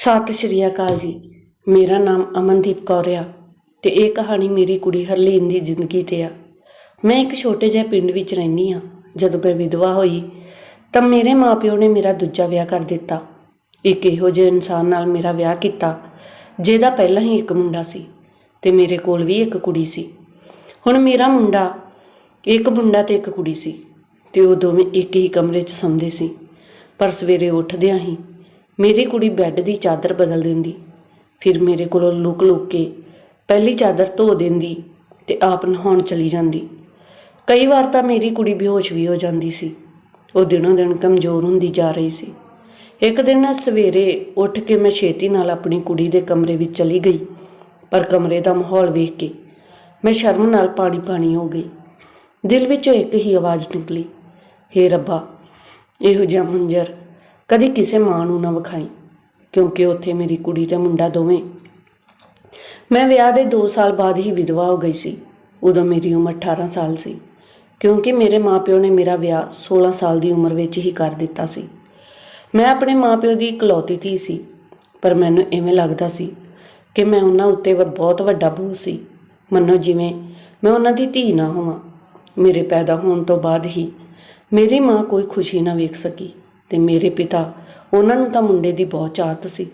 ਸਤਿ ਸ਼੍ਰੀ ਅਕਾਲ ਜੀ। ਮੇਰਾ ਨਾਮ ਅਮਨਦੀਪ ਕੌਰ ਆ ਤੇ ਇਹ ਕਹਾਣੀ ਮੇਰੀ ਕੁੜੀ ਹਰਲੀਨ ਦੀ ਜ਼ਿੰਦਗੀ ਤੇ ਆ। ਮੈਂ ਇੱਕ ਛੋਟੇ ਜਿਹੇ ਪਿੰਡ ਵਿੱਚ ਰਹਿੰਦੀ ਆ ਜਦੋਂ ਮੈਂ ਵਿਧਵਾ ਹੋਈ ਤਾਂ ਮੇਰੇ ਮਾਪਿਓ ਨੇ ਮੇਰਾ ਦੂਜਾ ਵਿਆਹ ਕਰ ਦਿੱਤਾ। ਇੱਕ ਇਹੋ ਜਿਹੇ ਇਨਸਾਨ ਨਾਲ ਮੇਰਾ ਵਿਆਹ ਕੀਤਾ, ਜਿਹਦਾ ਪਹਿਲਾਂ ਹੀ ਇੱਕ ਮੁੰਡਾ ਸੀ ਤੇ ਮੇਰੇ ਕੋਲ ਵੀ ਇੱਕ ਕੁੜੀ ਸੀ। ਹੁਣ ਮੇਰਾ ਮੁੰਡਾ, ਇੱਕ ਮੁੰਡਾ ਤੇ ਇੱਕ ਕੁੜੀ ਸੀ ਤੇ ਉਹ ਦੋਵੇਂ ਇੱਕ ਹੀ ਕਮਰੇ 'ਚ ਸੌਂਦੇ ਸੀ। ਪਰ ਸਵੇਰੇ ਉੱਠਦਿਆਂ ਹੀ ਮੇਰੀ ਕੁੜੀ ਬੈੱਡ ਦੀ ਚਾਦਰ ਬਦਲ ਦਿੰਦੀ। ਫਿਰ ਮੇਰੇ ਕੋਲੋਂ ਲੁਕ ਲੁਕ ਕੇ ਪਹਿਲੀ ਚਾਦਰ ਧੋ ਦਿੰਦੀ ਤੇ ਆਪ ਨਹਾਉਣ ਚਲੀ ਜਾਂਦੀ। ਕਈ ਵਾਰ ਤਾਂ ਮੇਰੀ ਕੁੜੀ ਬੇਹੋਸ਼ ਵੀ ਹੋ ਜਾਂਦੀ ਸੀ। ਉਹ ਦਿਨੋਂ ਦਿਨ ਕਮਜ਼ੋਰ ਹੁੰਦੀ ਜਾ ਰਹੀ ਸੀ। ਇੱਕ ਦਿਨ ਸਵੇਰੇ ਉੱਠ ਕੇ ਮੈਂ ਛੇਤੀ ਨਾਲ ਆਪਣੀ ਕੁੜੀ ਦੇ ਕਮਰੇ ਵਿੱਚ ਚਲੀ ਗਈ, ਪਰ ਕਮਰੇ ਦਾ ਮਾਹੌਲ ਵੇਖ ਕੇ ਮੈਂ ਸ਼ਰਮ ਨਾਲ ਪਾਣੀ ਪਾਣੀ ਹੋ ਗਈ। ਦਿਲ ਵਿੱਚੋਂ ਇੱਕ ਹੀ ਆਵਾਜ਼ ਨਿਕਲੀ, ਹੇ ਰੱਬਾ, ਇਹੋ ਜਿਹਾ ਮੁੰਜਰ ਕਦੀ ਕਿਸੇ ਮਾਂ ਨੂੰ ਨਾ ਵਿਖਾਈ, ਕਿਉਂਕਿ ਉੱਥੇ ਮੇਰੀ ਕੁੜੀ ਤੇ ਮੁੰਡਾ ਦੋਵੇਂ। ਮੈਂ ਵਿਆਹ ਦੇ 2 ਸਾਲ ਬਾਅਦ ਹੀ ਵਿਧਵਾ ਹੋ ਗਈ ਸੀ। ਉਦੋਂ ਮੇਰੀ ਉਮਰ 18 ਸਾਲ ਸੀ, ਕਿਉਂਕਿ ਮੇਰੇ ਮਾਪਿਓ ਨੇ ਮੇਰਾ ਵਿਆਹ 16 ਸਾਲ ਦੀ ਉਮਰ ਵਿੱਚ ਹੀ ਕਰ ਦਿੱਤਾ ਸੀ। ਮੈਂ ਆਪਣੇ ਮਾਪਿਓ ਦੀ ਇਕਲੌਤੀ ਧੀ ਸੀ, ਪਰ ਮੈਨੂੰ ਐਵੇਂ ਲੱਗਦਾ ਸੀ ਕਿ ਮੈਂ ਉਹਨਾਂ ਉੱਤੇ ਬਹੁਤ ਵੱਡਾ ਬੋਝ ਸੀ। ਮੰਨੋ ਜਿਵੇਂ ਮੈਂ ਉਹਨਾਂ ਦੀ ਧੀ ਨਾ ਹੋਵਾਂ, ਮੇਰੇ ਪੈਦਾ ਹੋਣ ਤੋਂ ਬਾਅਦ ਹੀ ਮੇਰੀ ਮਾਂ ਕੋਈ ਖੁਸ਼ੀ ਨਾ ਵੇਖ ਸਕੀ। ਤੇ ਮੇਰੇ ਪਿਤਾ, ਉਹਨਾਂ ਨੂੰ ਤਾਂ ਮੁੰਡੇ ਦੀ ਬਹੁਤ ਚਾਹਤ ਸੀ।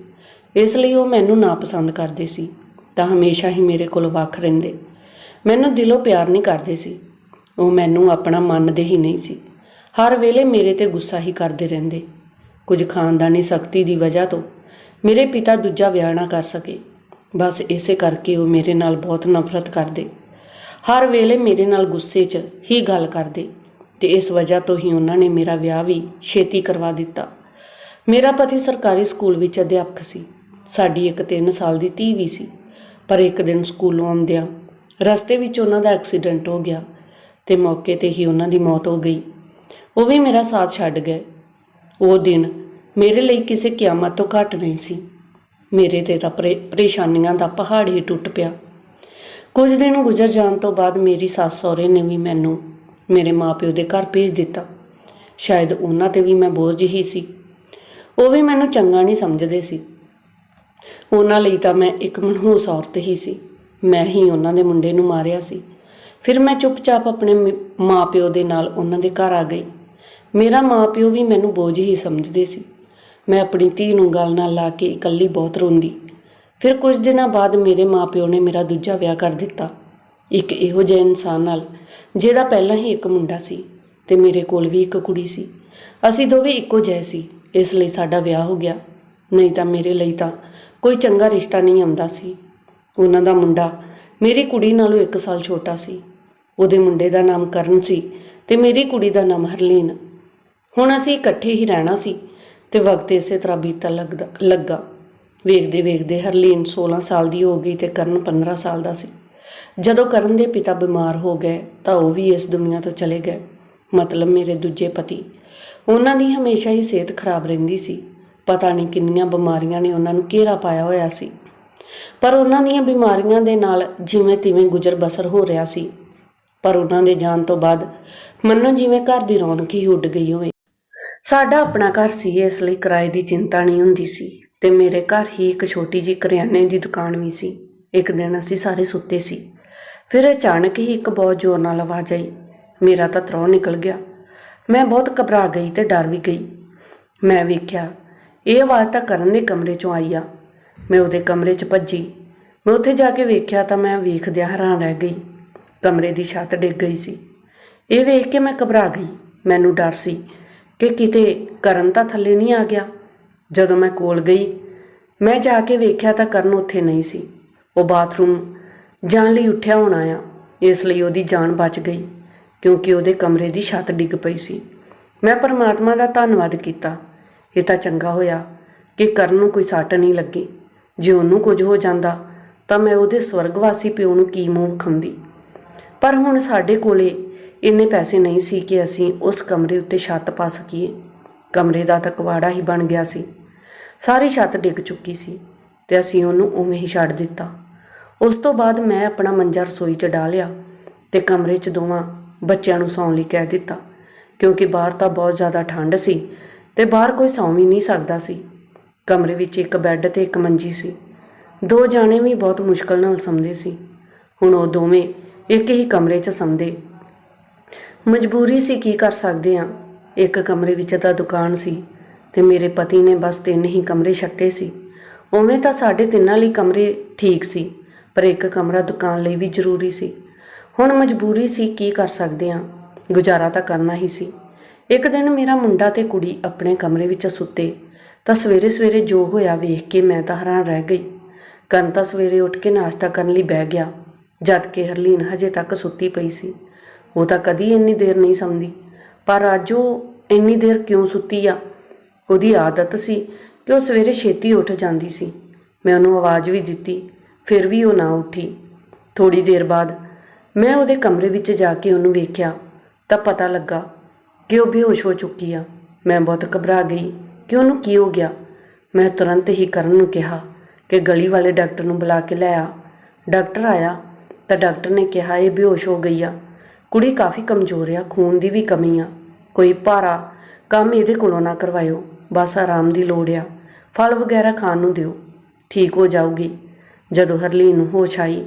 ਇਸ ਲਈ ਉਹ ਮੈਨੂੰ ਨਾ ਪਸੰਦ ਕਰਦੇ ਸੀ, ਤਾਂ ਹਮੇਸ਼ਾ ਹੀ ਮੇਰੇ ਕੋਲ ਵੱਖ ਰਹਿੰਦੇ। ਮੈਨੂੰ ਦਿਲੋਂ ਪਿਆਰ ਨਹੀਂ ਕਰਦੇ ਸੀ। ਉਹ ਮੈਨੂੰ ਆਪਣਾ ਮੰਨਦੇ ਹੀ ਨਹੀਂ ਸੀ। ਹਰ ਵੇਲੇ ਮੇਰੇ ਤੇ ਗੁੱਸਾ ਹੀ ਕਰਦੇ ਰਹਿੰਦੇ। ਕੁਝ ਖਾਨਦਾਨੀ ਸਖਤੀ ਦੀ ਵਜ੍ਹਾ ਤੋਂ ਮੇਰੇ ਪਿਤਾ ਦੂਜਾ ਵਿਆਹ ਨਾ ਕਰ ਸਕੇ। ਬਸ ਇਸੇ ਕਰਕੇ ਉਹ ਮੇਰੇ ਨਾਲ ਬਹੁਤ ਨਫ਼ਰਤ ਕਰਦੇ। ਹਰ ਵੇਲੇ ਮੇਰੇ ਨਾਲ ਗੁੱਸੇ 'ਚ ਹੀ ਗੱਲ ਕਰਦੇ। ਤੇ ਇਸ ਵਜ੍ਹਾ ਤੋਂ ਹੀ ਉਹਨਾਂ ਨੇ ਮੇਰਾ ਵਿਆਹ ਵੀ ਛੇਤੀ ਕਰਵਾ ਦਿੱਤਾ। ਮੇਰਾ ਪਤੀ ਸਰਕਾਰੀ ਸਕੂਲ ਵਿੱਚ ਅਧਿਆਪਕ ਸੀ। ਸਾਡੀ ਇੱਕ 3 ਸਾਲ ਦੀ ਧੀ ਵੀ ਸੀ। ਪਰ ਇੱਕ ਦਿਨ ਸਕੂਲੋਂ ਆਉਂਦਿਆਂ ਰਸਤੇ ਵਿੱਚ ਉਹਨਾਂ ਦਾ ਐਕਸੀਡੈਂਟ ਹੋ ਗਿਆ ਤੇ ਮੌਕੇ ਤੇ ਹੀ ਉਹਨਾਂ ਦੀ ਮੌਤ ਹੋ ਗਈ। ਉਹ ਵੀ ਮੇਰਾ ਸਾਥ ਛੱਡ ਗਏ। ਉਹ ਦਿਨ ਮੇਰੇ ਲਈ ਕਿਸੇ ਕਿਆਮਤ ਤੋਂ ਘੱਟ ਨਹੀਂ ਸੀ। ਮੇਰੇ ਤੇ ਤਾਂ ਪਰੇ- ਪਰੇਸ਼ਾਨੀਆਂ ਦਾ ਪਹਾੜ ਹੀ ਟੁੱਟ ਪਿਆ। ਕੁਝ ਦਿਨ ਗੁਜ਼ਰ ਜਾਣ ਤੋਂ ਬਾਅਦ ਮੇਰੀ ਸੱਸ ਸਹੁਰੇ ਨੇ ਵੀ ਮੈਨੂੰ ਮੇਰੇ ਮਾਪਿਓ ਦੇ ਘਰ ਭੇਜ ਦਿੱਤਾ। ਸ਼ਾਇਦ ਉਹਨਾਂ ਤੇ ਵੀ ਮੈਂ ਬੋਝ ਹੀ ਸੀ। ਉਹ ਵੀ ਮੈਨੂੰ ਚੰਗਾ ਨਹੀਂ ਸਮਝਦੇ ਸੀ। ਉਹਨਾਂ ਲਈ ਤਾਂ ਮੈਂ ਇੱਕ ਮਨਹੂਸ ਔਰਤ ਹੀ ਸੀ। ਮੈਂ ਹੀ ਉਹਨਾਂ ਦੇ ਮੁੰਡੇ ਨੂੰ ਮਾਰਿਆ ਸੀ। ਫਿਰ ਮੈਂ ਚੁੱਪਚਾਪ ਆਪਣੇ ਮ- ਮਾਪਿਓ ਦੇ ਨਾਲ ਉਹਨਾਂ ਦੇ ਘਰ ਆ ਗਈ। ਮੇਰਾ ਮਾਪਿਓ ਵੀ ਮੈਨੂੰ ਬੋਝ ਹੀ ਸਮਝਦੇ ਸੀ। ਮੈਂ ਆਪਣੀ ਧੀ ਨੂੰ ਗੱਲ ਨਾਲ ਲਾ ਕੇ ਇਕੱਲੀ ਬਹੁਤ ਰੋਂਦੀ। ਫਿਰ ਕੁਝ ਦਿਨਾਂ ਬਾਅਦ ਮੇਰੇ ਮਾਪਿਓ ਨੇ ਮੇਰਾ ਦੂਜਾ ਵਿਆਹ ਕਰ ਦਿੱਤਾ। ਇੱਕ ਇਹੋ ਜਿਹੇ ਇਨਸਾਨ ਨਾਲ, ਜਿਹਦਾ ਪਹਿਲਾਂ ਹੀ ਇੱਕ ਮੁੰਡਾ ਸੀ ਤੇ ਮੇਰੇ ਕੋਲ ਵੀ ਇੱਕ ਕੁੜੀ ਸੀ। ਅਸੀਂ ਦੋਵੇਂ ਇੱਕੋ ਜਿਹੇ ਸੀ, ਇਸ ਲਈ ਸਾਡਾ ਵਿਆਹ ਹੋ ਗਿਆ। ਨਹੀਂ ਤਾਂ ਮੇਰੇ ਲਈ ਤਾਂ ਕੋਈ ਚੰਗਾ ਰਿਸ਼ਤਾ ਨਹੀਂ ਆਉਂਦਾ ਸੀ। ਉਹਨਾਂ ਦਾ ਮੁੰਡਾ ਮੇਰੀ ਕੁੜੀ ਨਾਲੋਂ 1 ਸਾਲ ਛੋਟਾ ਸੀ। ਉਹਦੇ ਮੁੰਡੇ ਦਾ ਨਾਮ ਕਰਨ ਸੀ ਤੇ ਮੇਰੀ ਕੁੜੀ ਦਾ ਨਾਮ ਹਰਲੀਨ। ਹੁਣ ਅਸੀਂ ਇਕੱਠੇ ਹੀ ਰਹਿਣਾ ਸੀ ਤੇ ਵਕਤ ਇਸੇ ਤਰ੍ਹਾਂ ਬੀਤਾ ਲੱਗਦਾ, ਲੱਗਾ। ਵੇਖਦੇ ਵੇਖਦੇ ਹਰਲੀਨ 16 ਸਾਲ ਦੀ ਹੋ ਗਈ ਤੇ ਕਰਨ 15 ਸਾਲ ਦਾ ਸੀ। ਜਦੋਂ ਕਰਨ ਦੇ ਪਿਤਾ ਬਿਮਾਰ ਹੋ ਗਏ, ਤਾਂ ਉਹ ਵੀ ਇਸ ਦੁਨੀਆ ਤੋਂ ਚਲੇ ਗਏ। ਮਤਲਬ ਮੇਰੇ ਦੂਜੇ ਪਤੀ। ਉਹਨਾਂ ਦੀ ਹਮੇਸ਼ਾ ਹੀ ਸਿਹਤ ਖਰਾਬ ਰਹਿੰਦੀ ਸੀ। ਪਤਾ ਨਹੀਂ ਕਿੰਨੀਆਂ ਬਿਮਾਰੀਆਂ ਨੇ ਉਹਨਾਂ ਨੂੰ ਘੇਰਾ ਪਾਇਆ ਹੋਇਆ ਸੀ। ਪਰ ਉਹਨਾਂ ਦੀਆਂ ਬਿਮਾਰੀਆਂ ਦੇ ਨਾਲ ਜਿਵੇਂ ਤਿਵੇਂ ਗੁਜ਼ਰ ਬਸਰ ਹੋ ਰਿਹਾ ਸੀ। ਪਰ ਉਹਨਾਂ ਦੇ ਜਾਣ ਤੋਂ ਬਾਅਦ ਮੰਨੋ ਜਿਵੇਂ ਘਰ ਦੀ ਰੌਣਕ ਹੀ ਉੱਡ ਗਈ ਹੋਵੇ। ਸਾਡਾ ਆਪਣਾ ਘਰ ਸੀ, ਇਸ ਲਈ ਕਿਰਾਏ ਦੀ ਚਿੰਤਾ ਨਹੀਂ ਹੁੰਦੀ ਸੀ ਤੇ ਮੇਰੇ ਘਰ ਹੀ ਇੱਕ ਛੋਟੀ ਜਿਹੀ ਕਰਿਆਨੇ ਦੀ ਦੁਕਾਨ ਵੀ ਸੀ। ਇੱਕ ਦਿਨ ਅਸੀਂ ਸਾਰੇ ਸੁੱਤੇ ਸੀ। ਫਿਰ ਅਚਾਨਕ ਹੀ ਇੱਕ ਬਹੁਤ ਜ਼ੋਰ ਨਾਲ ਆਵਾਜ਼ ਆਈ। ਮੇਰਾ ਤਾਂ ਤਰੋ ਨਿਕਲ ਗਿਆ। ਮੈਂ ਬਹੁਤ ਘਬਰਾ ਗਈ ਤੇ ਡਰ ਵੀ ਗਈ। ਮੈਂ ਵੇਖਿਆ, ਇਹ ਆਵਾਜ਼ ਤਾਂ ਕਰਨ ਦੇ ਕਮਰੇ ਚੋਂ ਆਈ ਆ। ਮੈਂ ਉਹਦੇ ਕਮਰੇ 'ਚ ਭੱਜੀ। ਮੈਂ ਉੱਥੇ ਜਾ ਕੇ ਵੇਖਿਆ ਤਾਂ ਮੈਂ ਵੇਖਦਿਆਂ ਹੈਰਾਨ ਰਹਿ ਗਈ। ਕਮਰੇ ਦੀ ਛੱਤ ਡਿੱਗ ਗਈ ਸੀ। ਇਹ ਵੇਖ ਕੇ ਮੈਂ ਘਬਰਾ ਗਈ। ਮੈਨੂੰ ਡਰ ਸੀ ਕਿ ਕਿਤੇ ਕਰਨ ਤਾਂ ਥੱਲੇ ਨਹੀਂ ਆ ਗਿਆ। ਜਦੋਂ ਮੈਂ ਕੋਲ ਗਈ, ਮੈਂ ਜਾ ਕੇ ਵੇਖਿਆ ਤਾਂ ਕਰਨ ਉੱਥੇ ਨਹੀਂ ਸੀ। ਉਹ ਬਾਥਰੂਮ ਜਾਣ ਲਈ ਉੱਠਿਆ ਹੋਣਾ ਆ। ਇਸ ਲਈ ਉਹਦੀ ਜਾਨ ਬਚ ਗਈ, ਕਿਉਂਕਿ ਉਹਦੇ ਕਮਰੇ ਦੀ ਛੱਤ ਡਿੱਗ ਪਈ ਸੀ। ਮੈਂ ਪਰਮਾਤਮਾ ਦਾ ਧੰਨਵਾਦ ਕੀਤਾ। ਇਹ ਤਾਂ ਚੰਗਾ ਹੋਇਆ ਕਿ ਕਰਨ ਨੂੰ ਕੋਈ ਸੱਟ ਨਹੀਂ ਲੱਗੀ। ਜੇ ਉਹਨੂੰ ਕੁਝ ਹੋ ਜਾਂਦਾ, ਤਾਂ ਮੈਂ ਉਹਦੇ ਸਵਰਗਵਾਸੀ ਪਿਓ ਨੂੰ ਕੀ ਮੂੰਹ ਖੰਦੀ ਪਰ ਹੁਣ ਸਾਡੇ ਕੋਲੇ ਇੰਨੇ ਪੈਸੇ ਨਹੀਂ ਸੀ ਕਿ ਅਸੀਂ ਉਸ ਕਮਰੇ ਉੱਤੇ ਛੱਤ ਪਾ ਸਕੀਏ। ਕਮਰੇ ਦਾ ਤਾਂ ਕਵਾੜਾ ਹੀ ਬਣ ਗਿਆ ਸੀ। ਸਾਰੀ ਛੱਤ ਡਿੱਗ ਚੁੱਕੀ ਸੀ ਤੇ ਅਸੀਂ ਉਹਨੂੰ ਉਵੇਂ ਹੀ ਛੱਡ ਦਿੱਤਾ। ਉਸ ਤੋਂ ਬਾਅਦ ਮੈਂ ਆਪਣਾ ਮੰਜਾ ਰਸੋਈ 'ਚ ਡਾਲਿਆ ਤੇ ਕਮਰੇ 'ਚ ਦੋਵਾਂ ਬੱਚਿਆਂ ਨੂੰ ਸੌਣ ਲਈ ਕਹਿ ਦਿੱਤਾ, ਕਿਉਂਕਿ ਬਾਹਰ ਤਾਂ ਬਹੁਤ ਜ਼ਿਆਦਾ ਠੰਡ ਸੀ ਤੇ ਬਾਹਰ ਕੋਈ ਸੌਂ ਵੀ ਨਹੀਂ ਸਕਦਾ ਸੀ। ਕਮਰੇ ਵਿੱਚ ਇੱਕ ਬੈੱਡ ਤੇ ਇੱਕ ਮੰਜੀ ਸੀ। ਦੋ ਜਾਣੇ ਵੀ ਬਹੁਤ ਮੁਸ਼ਕਲ ਨਾਲ ਸੌਂਦੇ ਸੀ। ਹੁਣ ਉਹ ਦੋਵੇਂ ਇੱਕ ਹੀ ਕਮਰੇ 'ਚ ਸਮਦੇ ਮਜਬੂਰੀ ਸੀ ਕੀ ਕਰ ਸਕਦੇ ਆ ਇੱਕ ਕਮਰੇ ਵਿੱਚ ਤਾਂ ਦੁਕਾਨ ਸੀ ਤੇ ਮੇਰੇ ਪਤੀ ਨੇ ਬਸ ਤਿੰਨ ਹੀ ਕਮਰੇ ਛੱਕੇ ਸੀ। ਉਵੇਂ ਤਾਂ ਸਾਡੇ ਤਿੰਨਾਂ ਲਈ ਕਮਰੇ ਠੀਕ ਸੀ। ਪਰ ਇੱਕ ਕਮਰਾ ਦੁਕਾਨ ਲਈ ਵੀ ਜ਼ਰੂਰੀ ਸੀ। ਹੁਣ ਮਜਬੂਰੀ ਸੀ ਕੀ ਕਰ ਸਕਦੇ ਆ ਗੁਜ਼ਾਰਾ ਤਾਂ ਕਰਨਾ ਹੀ ਸੀ। ਇੱਕ ਦਿਨ ਮੇਰਾ ਮੁੰਡਾ ਤੇ ਕੁੜੀ ਆਪਣੇ ਕਮਰੇ ਵਿੱਚ ਸੁੱਤੇ। ਤਾਂ ਸਵੇਰੇ ਸਵੇਰੇ ਜੋ ਹੋਇਆ ਵੇਖ ਕੇ ਮੈਂ ਤਾਂ ਹੈਰਾਨ ਰਹਿ ਗਈ। ਕਰਨ ਤਾਂ ਸਵੇਰੇ ਉੱਠ ਕੇ ਨਾਸ਼ਤਾ ਕਰਨ ਲਈ ਬਹਿ ਗਿਆ। ਜਦ ਕਿ ਹਰਲੀਨ ਹਜੇ ਤੱਕ ਸੁੱਤੀ ਪਈ ਸੀ। ਉਹ ਤਾਂ ਕਦੀ ਇੰਨੀ ਦੇਰ ਨਹੀਂ ਸੌਂਦੀ। ਪਰ ਅੱਜ ਉਹ ਇੰਨੀ ਦੇਰ ਕਿਉਂ ਸੁੱਤੀ ਆ? ਉਹਦੀ ਆਦਤ ਸੀ ਕਿ ਉਹ ਸਵੇਰੇ ਛੇਤੀ ਉੱਠ ਜਾਂਦੀ ਸੀ। ਮੈਂ ਉਹਨੂੰ ਆਵਾਜ਼ ਵੀ ਦਿੱਤੀ। ਫਿਰ ਵੀ ਉਹ ਨਾ ਉੱਠੀ। ਥੋੜੀ ਦੇਰ ਬਾਅਦ ਮੈਂ ਉਹਦੇ ਕਮਰੇ ਵਿੱਚ ਜਾ ਕੇ ਉਹਨੂੰ ਵੇਖਿਆ ਤਾਂ ਪਤਾ ਲੱਗਾ ਕਿ ਉਹ ਬੇਹੋਸ਼ ਹੋ ਚੁੱਕੀ ਆ। ਮੈਂ ਬਹੁਤ ਘਬਰਾ ਗਈ ਕਿ ਉਹਨੂੰ ਕੀ ਹੋ ਗਿਆ। ਮੈਂ ਤੁਰੰਤ ਹੀ ਕਰਨ ਨੂੰ ਕਿਹਾ ਕਿ ਗਲੀ ਵਾਲੇ ਡਾਕਟਰ ਨੂੰ ਬੁਲਾ ਕੇ ਲੈ ਆ। ਡਾਕਟਰ ਆਇਆ ਤਾਂ ਡਾਕਟਰ ਨੇ ਕਿਹਾ, ਇਹ ਬੇਹੋਸ਼ ਹੋ ਗਈ ਆ। ਕੁੜੀ ਕਾਫੀ ਕਮਜ਼ੋਰ ਆ, ਖੂਨ ਦੀ ਵੀ ਕਮੀ ਆ। ਕੋਈ ਭਾਰਾ ਕੰਮ ਇਹਦੇ ਕੋਲੋਂ ਨਾ ਕਰਵਾਇਓ। ਬਸ ਆਰਾਮ ਦੀ ਲੋੜ ਆ। ਫਲ ਵਗੈਰਾ ਖਾਣ ਨੂੰ ਦਿਓ। ਠੀਕ ਹੋ ਜਾਊਗੀ। ਜਦੋਂ ਹਰਲੀਨ ਨੂੰ ਹੋਸ਼ ਆਈ,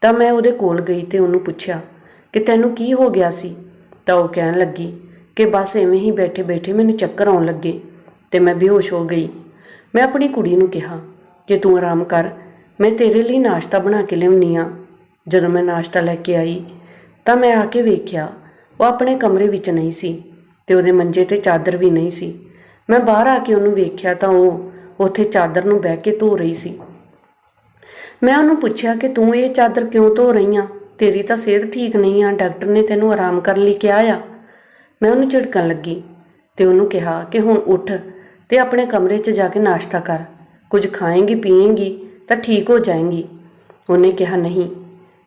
ਤਾਂ ਮੈਂ ਉਹਦੇ ਕੋਲ ਗਈ ਤੇ ਉਹਨੂੰ ਪੁੱਛਿਆ ਕਿ ਤੈਨੂੰ ਕੀ ਹੋ ਗਿਆ ਸੀ? ਤਾਂ ਉਹ ਕਹਿਣ ਲੱਗੀ ਕਿ ਬਸ ਐਵੇਂ ਹੀ ਬੈਠੇ ਬੈਠੇ ਮੈਨੂੰ ਚੱਕਰ ਆਉਣ ਲੱਗੇ ਤੇ ਮੈਂ ਬੇਹੋਸ਼ ਹੋ ਗਈ। ਮੈਂ ਆਪਣੀ ਕੁੜੀ ਨੂੰ ਕਿਹਾ ਕਿ ਤੂੰ ਆਰਾਮ ਕਰ, ਮੈਂ ਤੇਰੇ ਲਈ ਨਾਸ਼ਤਾ ਬਣਾ ਕੇ ਲਿਆਉਣੀ ਆ ਜਦੋਂ ਮੈਂ ਨਾਸ਼ਤਾ ਲੈ ਕੇ ਆਈ, ਤਾਂ ਮੈਂ ਆ ਕੇ ਵੇਖਿਆ, ਉਹ ਆਪਣੇ ਕਮਰੇ ਵਿੱਚ ਨਹੀਂ ਸੀ ਤੇ ਉਹਦੇ ਮੰਜੇ ਤੇ ਚਾਦਰ ਵੀ ਨਹੀਂ ਸੀ। ਮੈਂ ਬਾਹਰ ਆ ਕੇ ਉਹਨੂੰ ਵੇਖਿਆ ਤਾਂ ਉਹ ਉੱਥੇ ਚਾਦਰ ਨੂੰ ਬਹਿ ਕੇ ਧੋ ਰਹੀ ਸੀ। ਮੈਂ ਉਹਨੂੰ ਪੁੱਛਿਆ ਕਿ ਤੂੰ ਇਹ ਚਾਦਰ ਕਿਉਂ ਧੋ ਰਹੀ ਆ? ਤੇਰੀ ਤਾਂ ਸਿਹਤ ਠੀਕ ਨਹੀਂ ਆ, ਡਾਕਟਰ ਨੇ ਤੈਨੂੰ ਆਰਾਮ ਕਰਨ ਲਈ ਕਿਹਾ ਆ। ਮੈਂ ਉਹਨੂੰ ਝਿੜਕਣ ਲੱਗੀ ਤੇ ਉਹਨੂੰ ਕਿਹਾ ਕਿ ਹੁਣ ਉੱਠ ਤੇ ਆਪਣੇ ਕਮਰੇ 'ਚ ਜਾ ਕੇ ਨਾਸ਼ਤਾ ਕਰ। ਕੁਝ ਖਾਏਂਗੀ, ਪੀਏਂਗੀ ਤਾਂ ਠੀਕ ਹੋ ਜਾਏਂਗੀ। ਉਹਨੇ ਕਿਹਾ, ਨਹੀਂ,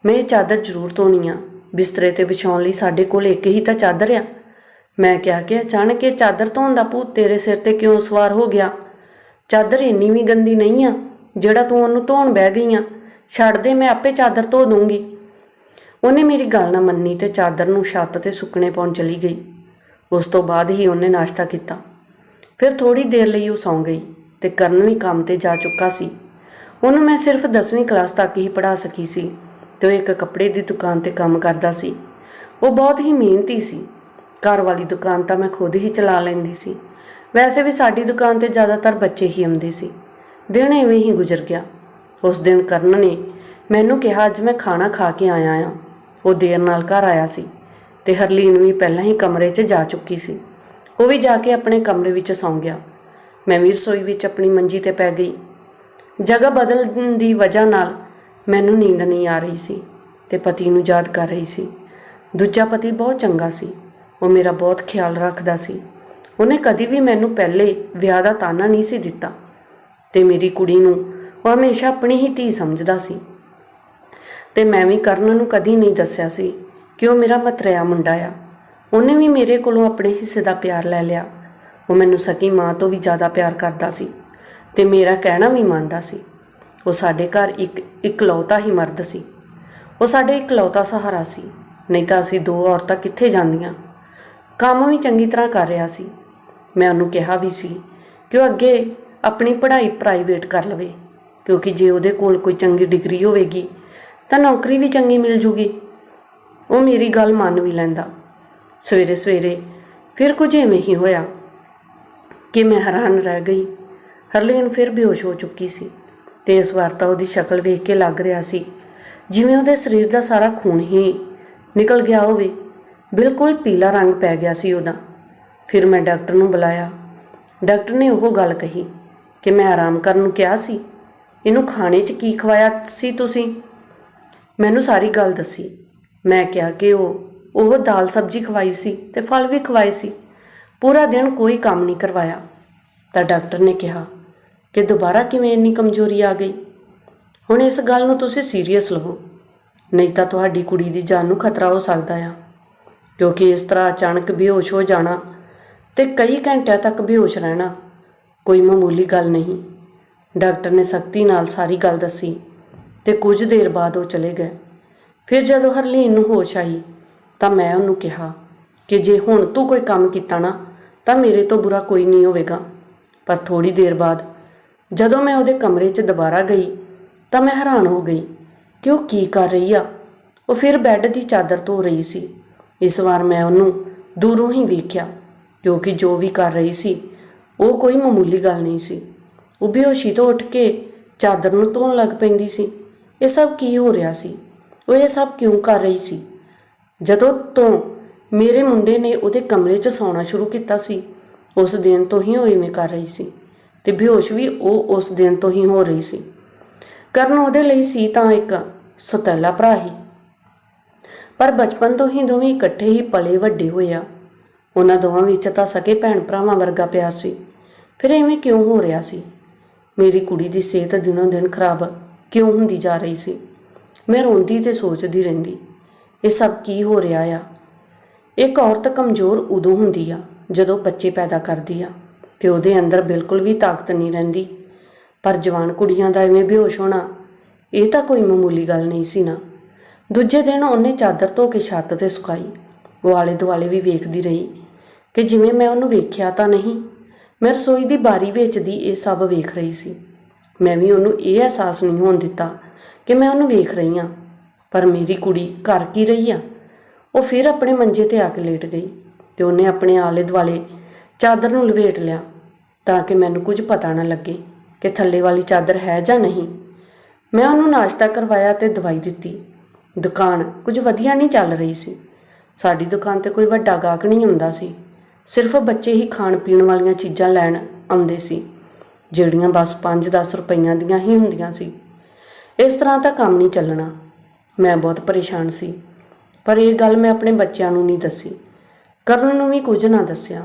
ਮੈਂ ਇਹ ਚਾਦਰ ਜ਼ਰੂਰ ਧੋਣੀ ਆ। ਬਿਸਤਰੇ ਤੇ ਵਿਛਾਉਣ ਲਈ ਸਾਡੇ ਕੋਲ ਇੱਕ ਹੀ ਤਾਂ ਚਾਦਰ ਆ। ਮੈਂ ਕਿਹਾ ਕਿ ਅਚਾਨਕ ਇਹ ਚਾਦਰ ਧੋਣ ਦਾ ਭੂਤ ਤੇਰੇ ਸਿਰ ਤੇ ਕਿਉਂ ਸਵਾਰ ਹੋ ਗਿਆ? ਚਾਦਰ ਇੰਨੀ ਵੀ ਗੰਦੀ ਨਹੀਂ ਆ ਜਿਹੜਾ ਤੂੰ ਉਹਨੂੰ ਧੋਣ ਬਹਿ ਗਈ ਆ, ਛੱਡ ਦੇ, ਮੈਂ ਆਪੇ ਚਾਦਰ ਧੋ ਦੂੰਗੀ। ਉਹਨੇ ਮੇਰੀ ਗੱਲ ਨਾ ਮੰਨੀ ਤੇ ਚਾਦਰ ਨੂੰ ਛੱਤ ਤੇ ਸੁੱਕਣੇ ਪਾਉਣ ਚਲੀ ਗਈ। ਉਸ ਤੋਂ ਬਾਅਦ ਹੀ ਉਹਨੇ ਨਾਸ਼ਤਾ ਕੀਤਾ। ਫਿਰ ਥੋੜੀ ਦੇਰ ਲਈ ਉਹ ਸੌਂ ਗਈ ਤੇ ਕਰਨ ਵੀ ਕੰਮ ਤੇ ਜਾ ਚੁੱਕਾ ਸੀ। ਉਹਨੂੰ ਮੈਂ ਸਿਰਫ 10ਵੀਂ ਕਲਾਸ ਤੱਕ ਹੀ ਪੜ੍ਹਾ ਸਕੀ ਸੀ ਤੇ ਉਹ ਇੱਕ ਕੱਪੜੇ ਦੀ ਦੁਕਾਨ ਤੇ ਕੰਮ ਕਰਦਾ ਸੀ। ਉਹ ਬਹੁਤ ਹੀ ਮਿਹਨਤੀ ਸੀ। ਘਰ ਵਾਲੀ ਦੁਕਾਨ ਤਾਂ ਮੈਂ ਖੁਦ ਹੀ ਚਲਾ ਲੈਂਦੀ ਸੀ। ਵੈਸੇ ਵੀ ਸਾਡੀ ਦੁਕਾਨ ਤੇ ਜ਼ਿਆਦਾਤਰ ਬੱਚੇ ਹੀ ਆਉਂਦੇ ਸੀ। ਦਿਨ ਐਵੇਂ ਹੀ ਗੁਜ਼ਰ ਗਿਆ। ਉਸ ਦਿਨ ਕਰਨ ਨੇ ਮੈਨੂੰ ਕਿਹਾ, ਅੱਜ ਮੈਂ ਖਾਣਾ ਖਾ ਕੇ ਆਇਆ ਆ। ਉਹ ਦੇਰ ਨਾਲ ਘਰ ਆਇਆ ਸੀ ਤੇ ਹਰਲੀਨ ਵੀ ਪਹਿਲਾਂ ਹੀ ਕਮਰੇ 'ਚ ਜਾ ਚੁੱਕੀ ਸੀ। ਉਹ ਵੀ ਜਾ ਕੇ ਆਪਣੇ ਕਮਰੇ ਵਿੱਚ ਸੌਂ ਗਿਆ। ਮੈਂ ਵੀ ਰਸੋਈ ਵਿੱਚ ਆਪਣੀ ਮੰਜੀ ਤੇ ਪੈ ਗਈ। ਜਗ੍ਹਾ ਬਦਲਣ ਦੀ ਵਜ੍ਹਾ ਨਾਲ ਮੈਨੂੰ ਨੀਂਦ ਨਹੀਂ ਆ ਰਹੀ ਸੀ ਤੇ ਪਤੀ ਨੂੰ ਯਾਦ ਕਰ ਰਹੀ ਸੀ। ਦੂਜਾ ਪਤੀ ਬਹੁਤ ਚੰਗਾ ਸੀ। ਉਹ ਮੇਰਾ ਬਹੁਤ ਖਿਆਲ ਰੱਖਦਾ ਸੀ। ਉਹਨੇ ਕਦੀ ਵੀ ਮੈਨੂੰ ਪਹਿਲੇ ਵਿਆਹ ਦਾ ਤਾਨਾ ਨਹੀਂ ਸੀ ਦਿੱਤਾ। ਤੇ ਮੇਰੀ ਕੁੜੀ ਨੂੰ ਉਹ ਹਮੇਸ਼ਾ ਆਪਣੀ ਹੀ ਧੀ ਸਮਝਦਾ ਸੀ। ਤੇ ਮੈਂ ਵੀ ਕਰਨ ਨੂੰ ਕਦੀ ਨਹੀਂ ਦੱਸਿਆ ਸੀ ਕਿ ਉਹ ਮੇਰਾ ਮਤਰਿਆ ਮੁੰਡਾ ਆ। ਉਹਨੇ ਵੀ ਮੇਰੇ ਕੋਲੋਂ ਆਪਣੇ ਹਿੱਸੇ ਦਾ ਪਿਆਰ ਲੈ ਲਿਆ। ਉਹ ਮੈਨੂੰ ਸਕੀ ਮਾਂ ਤੋਂ ਵੀ ਜ਼ਿਆਦਾ ਪਿਆਰ ਕਰਦਾ ਸੀ ਤੇ ਮੇਰਾ ਕਹਿਣਾ ਵੀ ਮੰਨਦਾ ਸੀ। ਉਹ ਸਾਡੇ ਘਰ ਇੱਕ ਇਕਲੌਤਾ ਹੀ ਮਰਦ ਸੀ। ਉਹ ਸਾਡੇ ਇਕਲੌਤਾ ਸਹਾਰਾ ਸੀ। ਨਹੀਂ ਤਾਂ ਅਸੀਂ ਦੋ ਔਰਤਾਂ ਕਿੱਥੇ ਜਾਂਦੀਆਂ। ਕੰਮ ਵੀ ਚੰਗੀ ਤਰ੍ਹਾਂ ਕਰ ਰਿਹਾ ਸੀ। ਮੈਂ ਉਹਨੂੰ ਕਿਹਾ ਵੀ ਸੀ ਕਿ ਉਹ ਅੱਗੇ ਆਪਣੀ ਪੜ੍ਹਾਈ ਪ੍ਰਾਈਵੇਟ ਕਰ ਲਵੇ, ਕਿਉਂਕਿ ਜੇ ਉਹਦੇ ਕੋਲ ਕੋਈ ਚੰਗੀ ਡਿਗਰੀ ਹੋਵੇਗੀ, ਤਾਂ ਨੌਕਰੀ ਵੀ ਚੰਗੀ ਮਿਲ ਜੂਗੀ। ਉਹ ਮੇਰੀ ਗੱਲ ਮੰਨ ਵੀ ਲੈਂਦਾ। ਸਵੇਰੇ ਸਵੇਰੇ ਫਿਰ ਕੁਝ ਐਵੇਂ ਹੀ ਹੋਇਆ ਕਿ ਮੈਂ ਹੈਰਾਨ ਰਹਿ ਗਈ। ਹਰਲੀਨ ਫਿਰ ਬੇਹੋਸ਼ ਹੋ ਚੁੱਕੀ ਸੀ ਤੇ ਇਸ ਵਾਰ ਤਾਂ ਉਹਦੀ ਸ਼ਕਲ ਵੇਖ ਕੇ ਲੱਗ ਰਿਹਾ ਸੀ, ਜਿਵੇਂ ਉਹਦੇ ਸਰੀਰ ਦਾ ਸਾਰਾ ਖੂਨ ਹੀ ਨਿਕਲ ਗਿਆ ਹੋਵੇ। ਬਿਲਕੁਲ ਪੀਲਾ ਰੰਗ ਪੈ ਗਿਆ ਸੀ ਉਹਦਾ। ਫਿਰ ਮੈਂ ਡਾਕਟਰ ਨੂੰ ਬੁਲਾਇਆ। ਡਾਕਟਰ ਨੇ ਉਹ ਗੱਲ ਕਹੀ ਕਿ ਮੈਂ ਆਰਾਮ ਕਰਨ ਨੂੰ ਕਿਹਾ ਸੀ। ਇਹਨੂੰ ਖਾਣੇ 'ਚ ਕੀ ਖਵਾਇਆ ਸੀ ਤੁਸੀਂ? ਮੈਨੂੰ ਸਾਰੀ ਗੱਲ ਦੱਸੀ। ਮੈਂ ਕਿਹਾ ਕਿ ਉਹ ਉਹ ਦਾਲ ਸਬਜ਼ੀ ਖਵਾਈ ਸੀ ਤੇ ਫਲ ਵੀ ਖਵਾਏ ਸੀ। ਪੂਰਾ ਦਿਨ ਕੋਈ ਕੰਮ ਨਹੀਂ ਕਰਵਾਇਆ। ਤਾਂ ਡਾਕਟਰ ਨੇ ਕਿਹਾ ਕਿ ਦੁਬਾਰਾ ਕਿਵੇਂ ਇੰਨੀ ਕਮਜ਼ੋਰੀ ਆ ਗਈ? ਹੁਣ ਇਸ ਗੱਲ ਨੂੰ ਤੁਸੀਂ ਸੀਰੀਅਸ ਲਵੋ। ਨਹੀਂ ਤਾਂ ਤੁਹਾਡੀ ਕੁੜੀ ਦੀ ਜਾਨ ਨੂੰ ਖਤਰਾ ਹੋ ਸਕਦਾ ਆ। ਕਿਉਂਕਿ ਇਸ ਤਰ੍ਹਾਂ ਅਚਾਨਕ ਬੇਹੋਸ਼ ਹੋ ਜਾਣਾ ਤੇ ਕਈ ਘੰਟਿਆਂ ਤੱਕ ਬੇਹੋਸ਼ ਰਹਿਣਾ। ਕੋਈ ਮਾਮੂਲੀ ਗੱਲ ਨਹੀਂ। ਡਾਕਟਰ ਨੇ ਸਖਤੀ ਨਾਲ ਸਾਰੀ ਗੱਲ ਦੱਸੀ ਤੇ ਕੁਝ ਦੇਰ ਬਾਅਦ ਉਹ ਚਲੇ ਗਏ। ਫਿਰ ਜਦੋਂ ਹਰਲੀਨ ਨੂੰ ਹੋਸ਼ ਆਈ ਤਾਂ ਮੈਂ ਉਹਨੂੰ ਕਿਹਾ ਕਿ ਜੇ ਹੁਣ ਤੂੰ ਕੋਈ ਕੰਮ ਕੀਤਾ ਨਾ ਤਾਂ ਮੇਰੇ ਤੋਂ ਬੁਰਾ ਕੋਈ ਨਹੀਂ ਹੋਵੇਗਾ। ਪਰ ਥੋੜੀ ਦੇਰ ਬਾਅਦ ਜਦੋਂ ਮੈਂ ਉਹਦੇ ਕਮਰੇ 'ਚ ਦੁਬਾਰਾ ਗਈ ਤਾਂ ਮੈਂ ਹੈਰਾਨ ਹੋ ਗਈ ਕਿ ਉਹ ਕੀ ਕਰ ਰਹੀ ਆ। ਉਹ ਫਿਰ ਬੈੱਡ ਦੀ ਚਾਦਰ ਧੋ ਰਹੀ ਸੀ। ਇਸ ਵਾਰ ਮੈਂ ਉਹਨੂੰ ਦੂਰੋਂ ਹੀ ਵੇਖਿਆ ਕਿਉਂਕਿ ਜੋ ਵੀ ਕਰ ਰਹੀ ਸੀ ਉਹ ਕੋਈ ਮਾਮੂਲੀ ਗੱਲ ਨਹੀਂ ਸੀ। ਉਹ ਬੇਹੋਸ਼ੀ ਤੋਂ ਉੱਠ ਕੇ ਚਾਦਰ ਨੂੰ ਧੋਣ ਲੱਗ ਪੈਂਦੀ ਸੀ। ਇਹ ਸਭ ਕੀ ਹੋ ਰਿਹਾ ਸੀ? ਉਹ ਇਹ ਸਭ ਕਿਉਂ ਕਰ ਰਹੀ ਸੀ? ਜਦੋਂ ਤੋਂ ਮੇਰੇ ਮੁੰਡੇ ਨੇ ਉਹਦੇ ਕਮਰੇ 'ਚ ਸੌਣਾ ਸ਼ੁਰੂ ਕੀਤਾ ਸੀ, ਉਸ ਦਿਨ ਤੋਂ ਹੀ ਉਹ ਇਵੇਂ ਕਰ ਰਹੀ ਸੀ ਤੇ ਬੇਹੋਸ਼ ਵੀ ਉਹ ਉਸ ਦਿਨ ਤੋਂ ਹੀ ਹੋ ਰਹੀ ਸੀ। ਕਰਨ ਉਹਦੇ ਲਈ ਸੀ ਤਾਂ ਇੱਕ ਸਤੈਲਾ ਭਰਾ ਹੀ। ਪਰ ਬਚਪਨ ਤੋਂ ਹੀ ਦੋਵੇਂ ਇਕੱਠੇ ਹੀ ਪਲੇ ਵੱਡੇ ਹੋਏ ਆ। ਉਹਨਾਂ ਦੋਵਾਂ ਵਿੱਚ ਤਾਂ ਸਕੇ ਭੈਣ ਭਰਾਵਾਂ ਵਰਗਾ ਪਿਆਰ ਸੀ। ਫਿਰ ਐਵੇਂ ਕਿਉਂ ਹੋ ਰਿਹਾ ਸੀ? ਮੇਰੀ ਕੁੜੀ ਦੀ ਸਿਹਤ ਦਿਨੋਂ ਦਿਨ ਖਰਾਬ ਕਿਉਂ ਹੁੰਦੀ ਜਾ ਰਹੀ ਸੀ? ਮੈਂ ਰੋਂਦੀ ਤੇ ਸੋਚਦੀ ਰਹਿੰਦੀ, ਇਹ ਸਭ ਕੀ ਹੋ ਰਿਹਾ ਆ? ਇੱਕ ਔਰਤ ਕਮਜ਼ੋਰ ਉਦੋਂ ਹੁੰਦੀ ਆ, ਜਦੋਂ ਬੱਚੇ ਪੈਦਾ ਕਰਦੀ ਆ ਤੇ ਉਹਦੇ ਅੰਦਰ ਬਿਲਕੁਲ ਵੀ ਤਾਕਤ ਨਹੀਂ ਰਹਿੰਦੀ। ਪਰ ਜਵਾਨ ਕੁੜੀਆਂ ਦਾ ਐਵੇਂ ਬੇਹੋਸ਼ ਹੋਣਾ, ਇਹ ਤਾਂ ਕੋਈ ਮਾਮੂਲੀ ਗੱਲ ਨਹੀਂ ਸੀ ਨਾ। ਦੂਜੇ ਦਿਨ ਉਹਨੇ ਚਾਦਰ ਧੋ ਕੇ ਛੱਤ ਤੇ ਸੁਕਾਈ। ਉਹ ਆਲੇ ਦੁਆਲੇ ਵੀ ਵੇਖਦੀ ਰਹੀ ਕਿ ਜਿਵੇਂ ਮੈਂ ਉਹਨੂੰ ਵੇਖਿਆ ਤਾਂ ਨਹੀਂ ਮੈਂ ਰਸੋਈ ਦੀ ਬਾਰੀ ਵਿੱਚ ਦੀ ਇਹ ਸਭ ਵੇਖ ਰਹੀ ਸੀ। ਮੈਂ ਵੀ ਉਹਨੂੰ ਇਹ ਅਹਿਸਾਸ ਨਹੀਂ ਹੋਣ ਦਿੱਤਾ ਕਿ ਮੈਂ ਉਹਨੂੰ ਵੇਖ ਰਹੀ ਹਾਂ। ਪਰ ਮੇਰੀ ਕੁੜੀ ਕਰ ਕੀ ਰਹੀ ਆ? ਉਹ ਫਿਰ ਆਪਣੇ ਮੰਜੇ ਤੇ ਆ ਕੇ ਲੇਟ ਗਈ ਤੇ ਉਹਨੇ ਆਪਣੇ ਆਲੇ ਦੁਆਲੇ ਚਾਦਰ ਨੂੰ ਲਵੇਟ ਲਿਆ ਤਾਂ ਕਿ ਮੈਨੂੰ ਕੁਝ ਪਤਾ ਨਾ ਲੱਗੇ ਕਿ ਥੱਲੇ ਵਾਲੀ ਚਾਦਰ ਹੈ ਜਾਂ ਨਹੀਂ। ਮੈਂ ਉਹਨੂੰ ਨਾਸ਼ਤਾ ਕਰਵਾਇਆ ਤੇ ਦਵਾਈ ਦਿੱਤੀ। ਦੁਕਾਨ ਕੁਝ ਵਧੀਆ ਨਹੀਂ ਚੱਲ ਰਹੀ ਸੀ। ਸਾਡੀ ਦੁਕਾਨ ਤੇ ਕੋਈ ਵੱਡਾ ਗਾਹਕ ਨਹੀਂ ਹੁੰਦਾ ਸੀ। ਸਿਰਫ ਬੱਚੇ ਹੀ ਖਾਣ ਪੀਣ ਵਾਲੀਆਂ ਚੀਜ਼ਾਂ ਲੈਣ ਆਉਂਦੇ ਸੀ, ਜਿਹੜੀਆਂ ਬਸ 5-10 ਰੁਪਈਆਂ ਦੀਆਂ ਹੀ ਹੁੰਦੀਆਂ ਸੀ। ਇਸ ਤਰ੍ਹਾਂ ਤਾਂ ਕੰਮ ਨਹੀਂ ਚੱਲਣਾ। ਮੈਂ ਬਹੁਤ ਪਰੇਸ਼ਾਨ ਸੀ, ਪਰ ਇਹ ਗੱਲ ਮੈਂ ਆਪਣੇ ਬੱਚਿਆਂ ਨੂੰ ਨਹੀਂ ਦੱਸੀ। ਕਰਨ ਨੂੰ ਵੀ ਕੁਝ ਨਾ ਦੱਸਿਆ,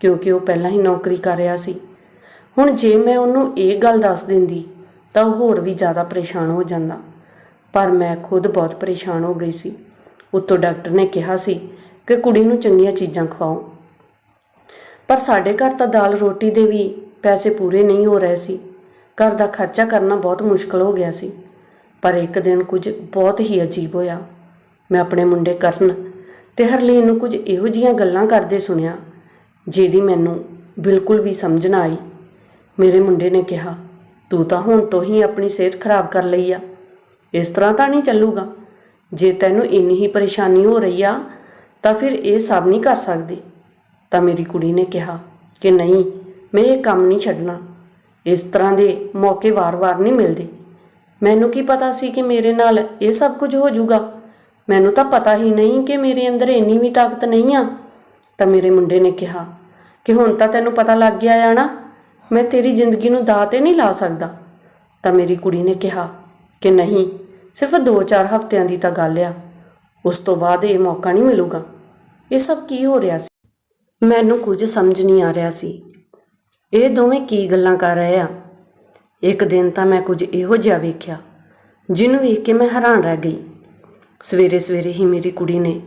ਕਿਉਂਕਿ ਉਹ ਪਹਿਲਾਂ ਹੀ ਨੌਕਰੀ ਕਰ ਰਿਹਾ ਸੀ। ਹੁਣ ਜੇ ਮੈਂ ਉਹਨੂੰ ਇਹ ਗੱਲ ਦੱਸ ਦਿੰਦੀ, ਤਾਂ ਉਹ ਹੋਰ ਵੀ ਜ਼ਿਆਦਾ ਪਰੇਸ਼ਾਨ ਹੋ ਜਾਂਦਾ। ਪਰ ਮੈਂ ਖੁਦ ਬਹੁਤ ਪਰੇਸ਼ਾਨ ਹੋ ਗਈ ਸੀ। ਉੱਤੋਂ ਡਾਕਟਰ ਨੇ ਕਿਹਾ ਸੀ ਕਿ ਕੁੜੀ ਨੂੰ ਚੰਗੀਆਂ ਚੀਜ਼ਾਂ ਖਵਾਓ। ਪਰ ਸਾਡੇ ਘਰ ਤਾਂ ਦਾਲ ਰੋਟੀ ਦੇ ਵੀ ਪੈਸੇ ਪੂਰੇ ਨਹੀਂ ਹੋ ਰਹੇ ਸੀ। ਘਰ ਦਾ ਖਰਚਾ ਕਰਨਾ ਬਹੁਤ ਮੁਸ਼ਕਲ ਹੋ ਗਿਆ ਸੀ। ਪਰ ਇੱਕ ਦਿਨ ਕੁਝ ਬਹੁਤ ਹੀ ਅਜੀਬ ਹੋਇਆ। ਮੈਂ ਆਪਣੇ ਮੁੰਡੇ ਕਰਨ ਤੇ ਹਰਲੀਨ ਨੂੰ ਕੁਝ ਇਹੋ ਜੀਆਂ ਗੱਲਾਂ ਕਰਦੇ ਸੁਣਿਆ, ਜਿਹਦੀ ਮੈਨੂੰ ਬਿਲਕੁਲ ਵੀ ਸਮਝ ਨਾ ਆਈ। ਮੇਰੇ ਮੁੰਡੇ ਨੇ ਕਿਹਾ, ਤੂੰ ਤਾਂ ਹੁਣ ਤੋਂ ਹੀ ਆਪਣੀ ਸਿਹਤ ਖਰਾਬ ਕਰ ਲਈ ਆ। ਇਸ ਤਰ੍ਹਾਂ ਤਾਂ ਨਹੀਂ ਚੱਲੂਗਾ। ਜੇ ਤੈਨੂੰ ਇੰਨੀ ਹੀ ਪਰੇਸ਼ਾਨੀ ਹੋ ਰਹੀ ਆ, ਤਾਂ ਫਿਰ ਇਹ ਸਭ ਨਹੀਂ ਕਰ ਸਕਦੇ। ਤਾਂ ਮੇਰੀ ਕੁੜੀ ਨੇ ਕਿਹਾ ਕਿ ਨਹੀਂ, ਮੈਂ ਇਹ ਕੰਮ ਨਹੀਂ ਛੱਡਣਾ। ਇਸ ਤਰ੍ਹਾਂ ਦੇ ਮੌਕੇ ਵਾਰ-ਵਾਰ ਨਹੀਂ ਮਿਲਦੇ। ਮੈਨੂੰ ਕੀ ਪਤਾ ਸੀ ਕਿ ਮੇਰੇ ਨਾਲ ਇਹ ਸਭ ਕੁਝ ਹੋ ਜਾਊਗਾ? ਮੈਨੂੰ ਤਾਂ ਪਤਾ ਹੀ ਨਹੀਂ ਕਿ ਮੇਰੇ ਅੰਦਰ ਇੰਨੀ ਵੀ ਤਾਕਤ ਨਹੀਂ ਆ। ਤਾਂ ਮੇਰੇ ਮੁੰਡੇ ਨੇ ਕਿਹਾ ਕਿ ਹੁਣ ਤਾਂ ਤੈਨੂੰ ਪਤਾ ਲੱਗ ਗਿਆ ਆ ਨਾ, ਮੈਂ ਤੇਰੀ ਜ਼ਿੰਦਗੀ ਨੂੰ ਦਾਅ ਤੇ ਨਹੀਂ ਲਾ ਸਕਦਾ। ਤਾਂ ਮੇਰੀ ਕੁੜੀ ਨੇ ਕਿਹਾ ਕਿ ਨਹੀਂ, ਸਿਰਫ 2-4 ਹਫ਼ਤਿਆਂ ਦੀ ਤਾਂ ਗੱਲ ਆ, ਉਸ ਤੋਂ ਬਾਅਦ ਇਹ ਮੌਕਾ ਨਹੀਂ ਮਿਲੂਗਾ। ਇਹ ਸਭ ਕੀ ਹੋ ਰਿਹਾ ਸੀ ਮੈਨੂੰ ਕੁਝ ਸਮਝ ਨਹੀਂ ਆ ਰਿਹਾ ਸੀ। ਇਹ ਦੋਵੇਂ ਕੀ ਗੱਲਾਂ ਕਰ ਰਹੇ ਆ? ਇੱਕ ਦਿਨ ਤਾਂ ਮੈਂ ਕੁਝ ਇਹੋ ਜਿਹਾ ਵੇਖਿਆ ਜਿਹਨੂੰ ਵੇਖ ਕੇ ਮੈਂ ਹੈਰਾਨ ਰਹਿ ਗਈ। ਸਵੇਰੇ ਸਵੇਰੇ ਹੀ ਮੇਰੀ ਕੁੜੀ ਨੇ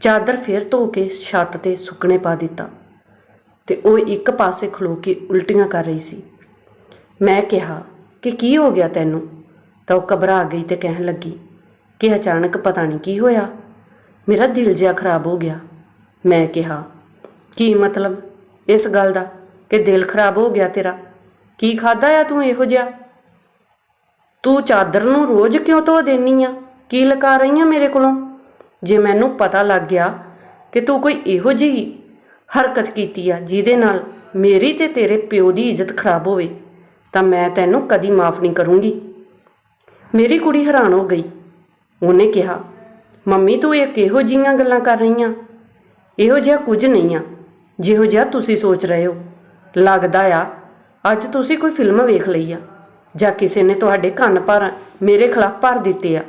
ਚਾਦਰ ਫੇਰ ਧੋ ਕੇ ਛੱਤ ਤੇ ਸੁੱਕਣੇ ਪਾ ਦਿੱਤਾ ਤੇ ਉਹ ਇੱਕ ਪਾਸੇ ਖਲੋ ਕੇ ਉਲਟੀਆਂ ਕਰ ਰਹੀ ਸੀ। ਮੈਂ ਕਿਹਾ ਕਿ ਕੀ ਹੋ ਗਿਆ ਤੈਨੂੰ? ਤਾਂ ਉਹ ਘਬਰਾ ਗਈ ਤੇ ਕਹਿਣ ਲੱਗੀ ਕਿ ਅਚਾਨਕ ਪਤਾ ਨਹੀਂ ਕੀ ਹੋਇਆ। ਮੇਰਾ ਦਿਲ ਜਿਹਾ ਖਰਾਬ ਹੋ ਗਿਆ। ਮੈਂ ਕਿਹਾ ਕੀ ਮਤਲਬ? ਇਸ ਗੱਲ ਦਾ ਕਿ ਦਿਲ ਖਰਾਬ ਹੋ ਗਿਆ ਤੇਰਾ। ਕੀ ਖਾਦਾ ਆ ਤੂੰ ਇਹੋ ਜਿਹਾ? ਤੂੰ ਚਾਦਰ ਨੂੰ ਰੋਜ਼ ਕਿਉਂ ਧੋ ਦੇਨੀ ਆ? ਕੀ ਲਗਾ ਰਹੀ ਆ ਮੇਰੇ ਕੋਲੋਂ? ਜੇ ਮੈਨੂੰ ਪਤਾ ਲੱਗ ਗਿਆ ਕਿ ਤੂੰ ਕੋਈ ਇਹੋ ਜਿਹੀ ਹਰਕਤ ਕੀਤੀ ਆ ਜਿਹਦੇ ਨਾਲ ਮੇਰੀ ਤੇ ਤੇਰੇ ਪਿਓ ਦੀ ਇੱਜ਼ਤ ਖਰਾਬ ਹੋਵੇ, ਤਾਂ ਮੈਂ ਤੈਨੂੰ ਕਦੀ ਮਾਫ ਨਹੀਂ ਕਰੂੰਗੀ। ਮੇਰੀ ਕੁੜੀ ਹੈਰਾਨ ਹੋ ਗਈ। ਉਹਨੇ ਕਿਹਾ, ਮੰਮੀ, ਤੂੰ ਇਹ ਕਿਹੋ ਜੀਆਂ ਗੱਲਾਂ ਕਰ ਰਹੀ ਆ ਇਹੋ ਜਿਹਾ ਕੁਝ ਨਹੀਂ ਆ। ਜਿਹੋ ਜਿਹਾ ਤੁਸੀਂ ਸੋਚ ਰਹੇ ਹੋ। ਲੱਗਦਾ ਆ, ਅੱਜ ਤੁਸੀਂ ਕੋਈ ਫਿਲਮ ਵੇਖ ਲਈ ਆ, ਜਾਂ ਕਿਸੇ ਨੇ ਤੁਹਾਡੇ ਕੰਨ ਭਰ, ਮੇਰੇ ਖਿਲਾਫ ਭਰ ਦਿੱਤੇ ਆ।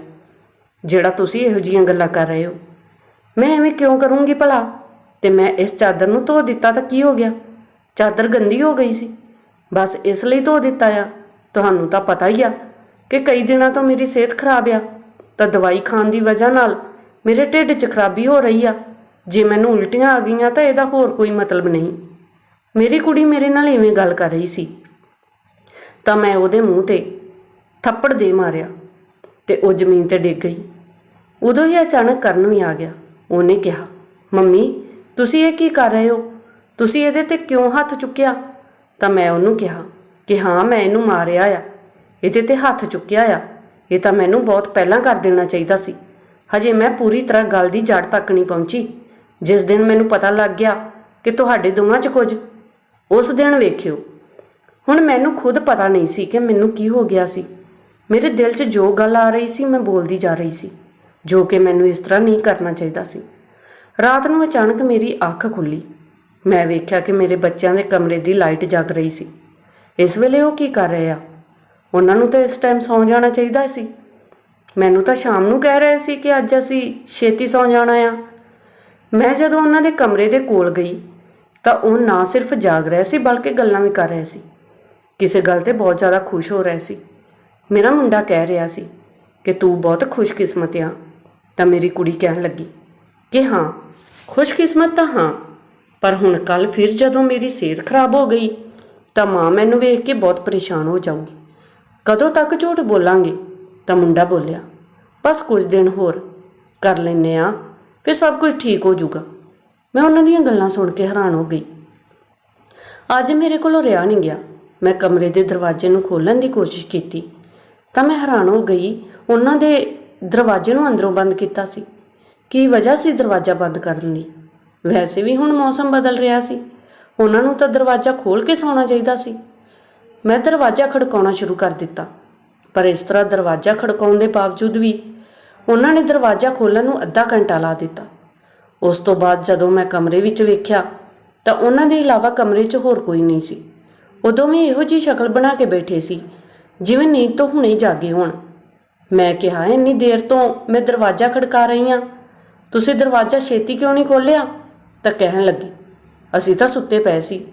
ਜਿਹੜਾ ਤੁਸੀਂ ਇਹੋ ਜੀਆਂ ਗੱਲਾਂ ਕਰ ਰਹੇ ਹੋ। ਮੈਂ ਐਵੇਂ ਕਿਉਂ ਕਰੂੰਗੀ ਭਲਾ? ਤੇ ਮੈਂ ਇਸ ਚਾਦਰ ਨੂੰ ਧੋ ਦਿੱਤਾ ਤਾਂ ਕੀ ਹੋ ਗਿਆ? ਚਾਦਰ ਗੰਦੀ ਹੋ ਗਈ ਸੀ। ਬਸ ਇਸ ਲਈ ਧੋ ਦਿੱਤਾ ਆ। ਤੁਹਾਨੂੰ ਤਾਂ ਪਤਾ ਹੀ ਆ ਕਿ ਕਈ ਦਿਨਾਂ ਤੋਂ ਮੇਰੀ ਸਿਹਤ ਖਰਾਬ ਆ। ਤਾਂ ਦਵਾਈ ਖਾਣ ਦੀ ਵਜ੍ਹਾ ਨਾਲ ਮੇਰੇ ਢਿੱਡ 'ਚ ਖਰਾਬੀ ਹੋ ਰਹੀ ਆ। ਜੇ ਮੈਨੂੰ ਉਲਟੀਆਂ ਆ ਗਈਆਂ ਤਾਂ ਇਹਦਾ ਹੋਰ ਕੋਈ ਮਤਲਬ ਨਹੀਂ। ਮੇਰੀ ਕੁੜੀ ਮੇਰੇ ਨਾਲ ਇਵੇਂ ਗੱਲ ਕਰ ਰਹੀ ਸੀ। ਤਾਂ ਮੈਂ ਉਹਦੇ ਮੂੰਹ ਤੇ ਥੱਪੜ ਦੇ ਮਾਰਿਆ ਤੇ ਉਹ ਜ਼ਮੀਨ ਤੇ ਡਿੱਗ ਗਈ। ਉਦੋਂ ਹੀ ਅਚਾਨਕ ਕਰਨ ਵੀ ਆ ਗਿਆ। ਉਹਨੇ ਕਿਹਾ, ਮੰਮੀ, ਤੁਸੀਂ ਇਹ ਕੀ ਕਰ ਰਹੇ ਹੋ? ਤੁਸੀਂ ਇਹਦੇ ਤੇ ਕਿਉਂ ਹੱਥ ਚੁੱਕਿਆ? ਤਾਂ ਮੈਂ ਉਹਨੂੰ ਕਿਹਾ ਕਿ ਹਾਂ, ਮੈਂ ਇਹਨੂੰ ਮਾਰਿਆ ਆ। ਇਹਦੇ ਤੇ ਹੱਥ ਚੁੱਕਿਆ ਆ। ਇਹ ਤਾਂ ਮੈਨੂੰ ਬਹੁਤ ਪਹਿਲਾਂ ਕਰ ਦੇਣਾ ਚਾਹੀਦਾ ਸੀ। ਹਜੇ ਮੈਂ ਪੂਰੀ ਤਰ੍ਹਾਂ ਗੱਲ ਦੀ ਜੜ ਤੱਕ ਨਹੀਂ ਪਹੁੰਚੀ। ਜਿਸ ਦਿਨ ਮੈਨੂੰ ਪਤਾ ਲੱਗ ਗਿਆ ਕਿ ਤੁਹਾਡੇ ਦੋਵਾਂ 'ਚ ਕੁਝ, ਉਸ ਦਿਨ ਵੇਖਿਓ। ਹੁਣ ਮੈਨੂੰ ਖੁਦ ਪਤਾ ਨਹੀਂ ਸੀ ਕਿ ਮੈਨੂੰ ਕੀ ਹੋ ਗਿਆ ਸੀ। ਮੇਰੇ ਦਿਲ 'ਚ ਜੋ ਗੱਲ ਆ ਰਹੀ ਸੀ, ਮੈਂ ਬੋਲਦੀ ਜਾ ਰਹੀ ਸੀ, ਜੋ ਕਿ ਮੈਨੂੰ ਇਸ ਤਰ੍ਹਾਂ ਨਹੀਂ ਕਰਨਾ ਚਾਹੀਦਾ ਸੀ। ਰਾਤ ਨੂੰ ਅਚਾਨਕ ਮੇਰੀ ਅੱਖ ਖੁੱਲੀ। ਮੈਂ ਵੇਖਿਆ ਕਿ ਮੇਰੇ ਬੱਚਿਆਂ ਦੇ ਕਮਰੇ ਦੀ ਲਾਈਟ ਜਗ ਰਹੀ ਸੀ। ਇਸ ਵੇਲੇ ਉਹ ਕੀ ਕਰ ਰਹੇ ਆ? ਉਹਨਾਂ ਨੂੰ ਤਾਂ ਇਸ ਟਾਈਮ ਸੌਂ ਜਾਣਾ ਚਾਹੀਦਾ ਸੀ। ਮੈਨੂੰ ਤਾਂ ਸ਼ਾਮ ਨੂੰ ਕਹਿ ਰਹੇ ਸੀ ਕਿ ਅੱਜ ਅਸੀਂ ਛੇਤੀ ਸੌਂ ਜਾਣਾ ਆ। ਮੈਂ ਜਦੋਂ ਉਹਨਾਂ ਦੇ ਕਮਰੇ ਦੇ ਕੋਲ ਗਈ, ਤਾਂ ਉਹ ਨਾ ਸਿਰਫ ਜਾਗ ਰਹੇ ਸੀ, ਬਲਕਿ ਗੱਲਾਂ ਵੀ ਕਰ ਰਹੇ ਸੀ। ਕਿਸੇ ਗੱਲ ਤੇ ਬਹੁਤ ਜ਼ਿਆਦਾ ਖੁਸ਼ ਹੋ ਰਹੇ ਸੀ। ਮੇਰਾ ਮੁੰਡਾ ਕਹਿ ਰਿਹਾ ਸੀ ਕਿ ਤੂੰ ਬਹੁਤ ਖੁਸ਼ਕਿਸਮਤ ਆ, ਤਾਂ ਮੇਰੀ ਕੁੜੀ ਕਹਿਣ ਲੱਗੀ ਕਿ ਹਾਂ, ਖੁਸ਼ਕਿਸਮਤ ਤਾਂ ਹਾਂ, ਪਰ ਹੁਣ ਕੱਲ ਫਿਰ ਜਦੋਂ ਮੇਰੀ ਸਿਹਤ ਖਰਾਬ ਹੋ ਗਈ, ਤਾਂ ਮਾਂ ਮੈਨੂੰ ਵੇਖ ਕੇ ਬਹੁਤ ਪਰੇਸ਼ਾਨ ਹੋ ਜਾਊਗੀ। ਕਦੋਂ ਤੱਕ ਝੂਠ ਬੋਲਾਂਗੇ? ਤਾਂ ਮੁੰਡਾ ਬੋਲਿਆ, ਬਸ ਕੁਝ ਦਿਨ ਹੋਰ, ਕਰ ਲੈਨੇ ਆ ਫਿਰ ਸਭ ਕੁਝ ਠੀਕ ਹੋ ਜਾਊਗਾ। ਮੈਂ ਉਹਨਾਂ ਦੀਆਂ ਗੱਲਾਂ ਸੁਣ ਕੇ ਹੈਰਾਨ ਹੋ ਗਈ। ਅੱਜ ਮੇਰੇ ਕੋਲੋਂ ਰਿਹਾ ਨਹੀਂ ਗਿਆ। ਮੈਂ ਕਮਰੇ ਦੇ ਦਰਵਾਜ਼ੇ ਨੂੰ ਖੋਲਣ ਦੀ ਕੋਸ਼ਿਸ਼ ਕੀਤੀ, ਤਾਂ ਮੈਂ ਹੈਰਾਨ ਹੋ ਗਈ। ਉਹਨਾਂ ਦੇ ਦਰਵਾਜ਼ੇ ਨੂੰ ਅੰਦਰੋਂ ਬੰਦ ਕੀਤਾ ਸੀ। ਕੀ ਵਜ੍ਹਾ ਸੀ ਦਰਵਾਜ਼ਾ ਬੰਦ ਕਰਨ ਦੀ? ਵੈਸੇ ਵੀ ਹੁਣ ਮੌਸਮ ਬਦਲ ਰਿਹਾ ਸੀ। ਉਹਨਾਂ ਨੂੰ ਤਾਂ ਦਰਵਾਜ਼ਾ ਖੋਲ ਕੇ ਸੌਣਾ ਚਾਹੀਦਾ ਸੀ। ਮੈਂ ਦਰਵਾਜ਼ਾ ਖੜਕਾਉਣਾ ਸ਼ੁਰੂ ਕਰ ਦਿੱਤਾ। ਪਰ ਇਸ ਤਰ੍ਹਾਂ ਦਰਵਾਜ਼ਾ ਖੜਕਾਉਣ ਦੇ ਬਾਵਜੂਦ ਵੀ ਉਹਨਾਂ ਨੇ ਦਰਵਾਜ਼ਾ ਖੋਲਣ ਨੂੰ ਅੱਧਾ ਘੰਟਾ ਲਾ ਦਿੱਤਾ। ਉਸ ਤੋਂ ਬਾਅਦ ਜਦੋਂ ਮੈਂ ਕਮਰੇ ਵਿੱਚ ਵੇਖਿਆ, ਤਾਂ ਉਹਨਾਂ ਦੇ ਇਲਾਵਾ ਕਮਰੇ 'ਚ ਹੋਰ ਕੋਈ ਨਹੀਂ ਸੀ। ਉਦੋਂ ਵੀ ਇਹੋ ਜੀ ਸ਼ਕਲ ਬਣਾ ਕੇ ਬੈਠੇ ਸੀ, ਜਿਵੇਂ ਨੀਂਦ ਤੋਂ ਹੁਣੇ ਜਾਗੇ ਹੋਣ। ਮੈਂ ਕਿਹਾ, ਇੰਨੀ ਦੇਰ ਤੋਂ ਮੈਂ ਦਰਵਾਜ਼ਾ ਖੜਕਾ ਰਹੀ ਹਾਂ ਤੁਸੀਂ ਦਰਵਾਜ਼ਾ ਛੇਤੀ ਕਿਉਂ ਨਹੀਂ ਖੋਲ੍ਹਿਆ? ਤਾਂ ਕਹਿਣ ਲੱਗੀ, ਅਸੀਂ ਤਾਂ ਸੁੱਤੇ ਪਏ ਸੀ।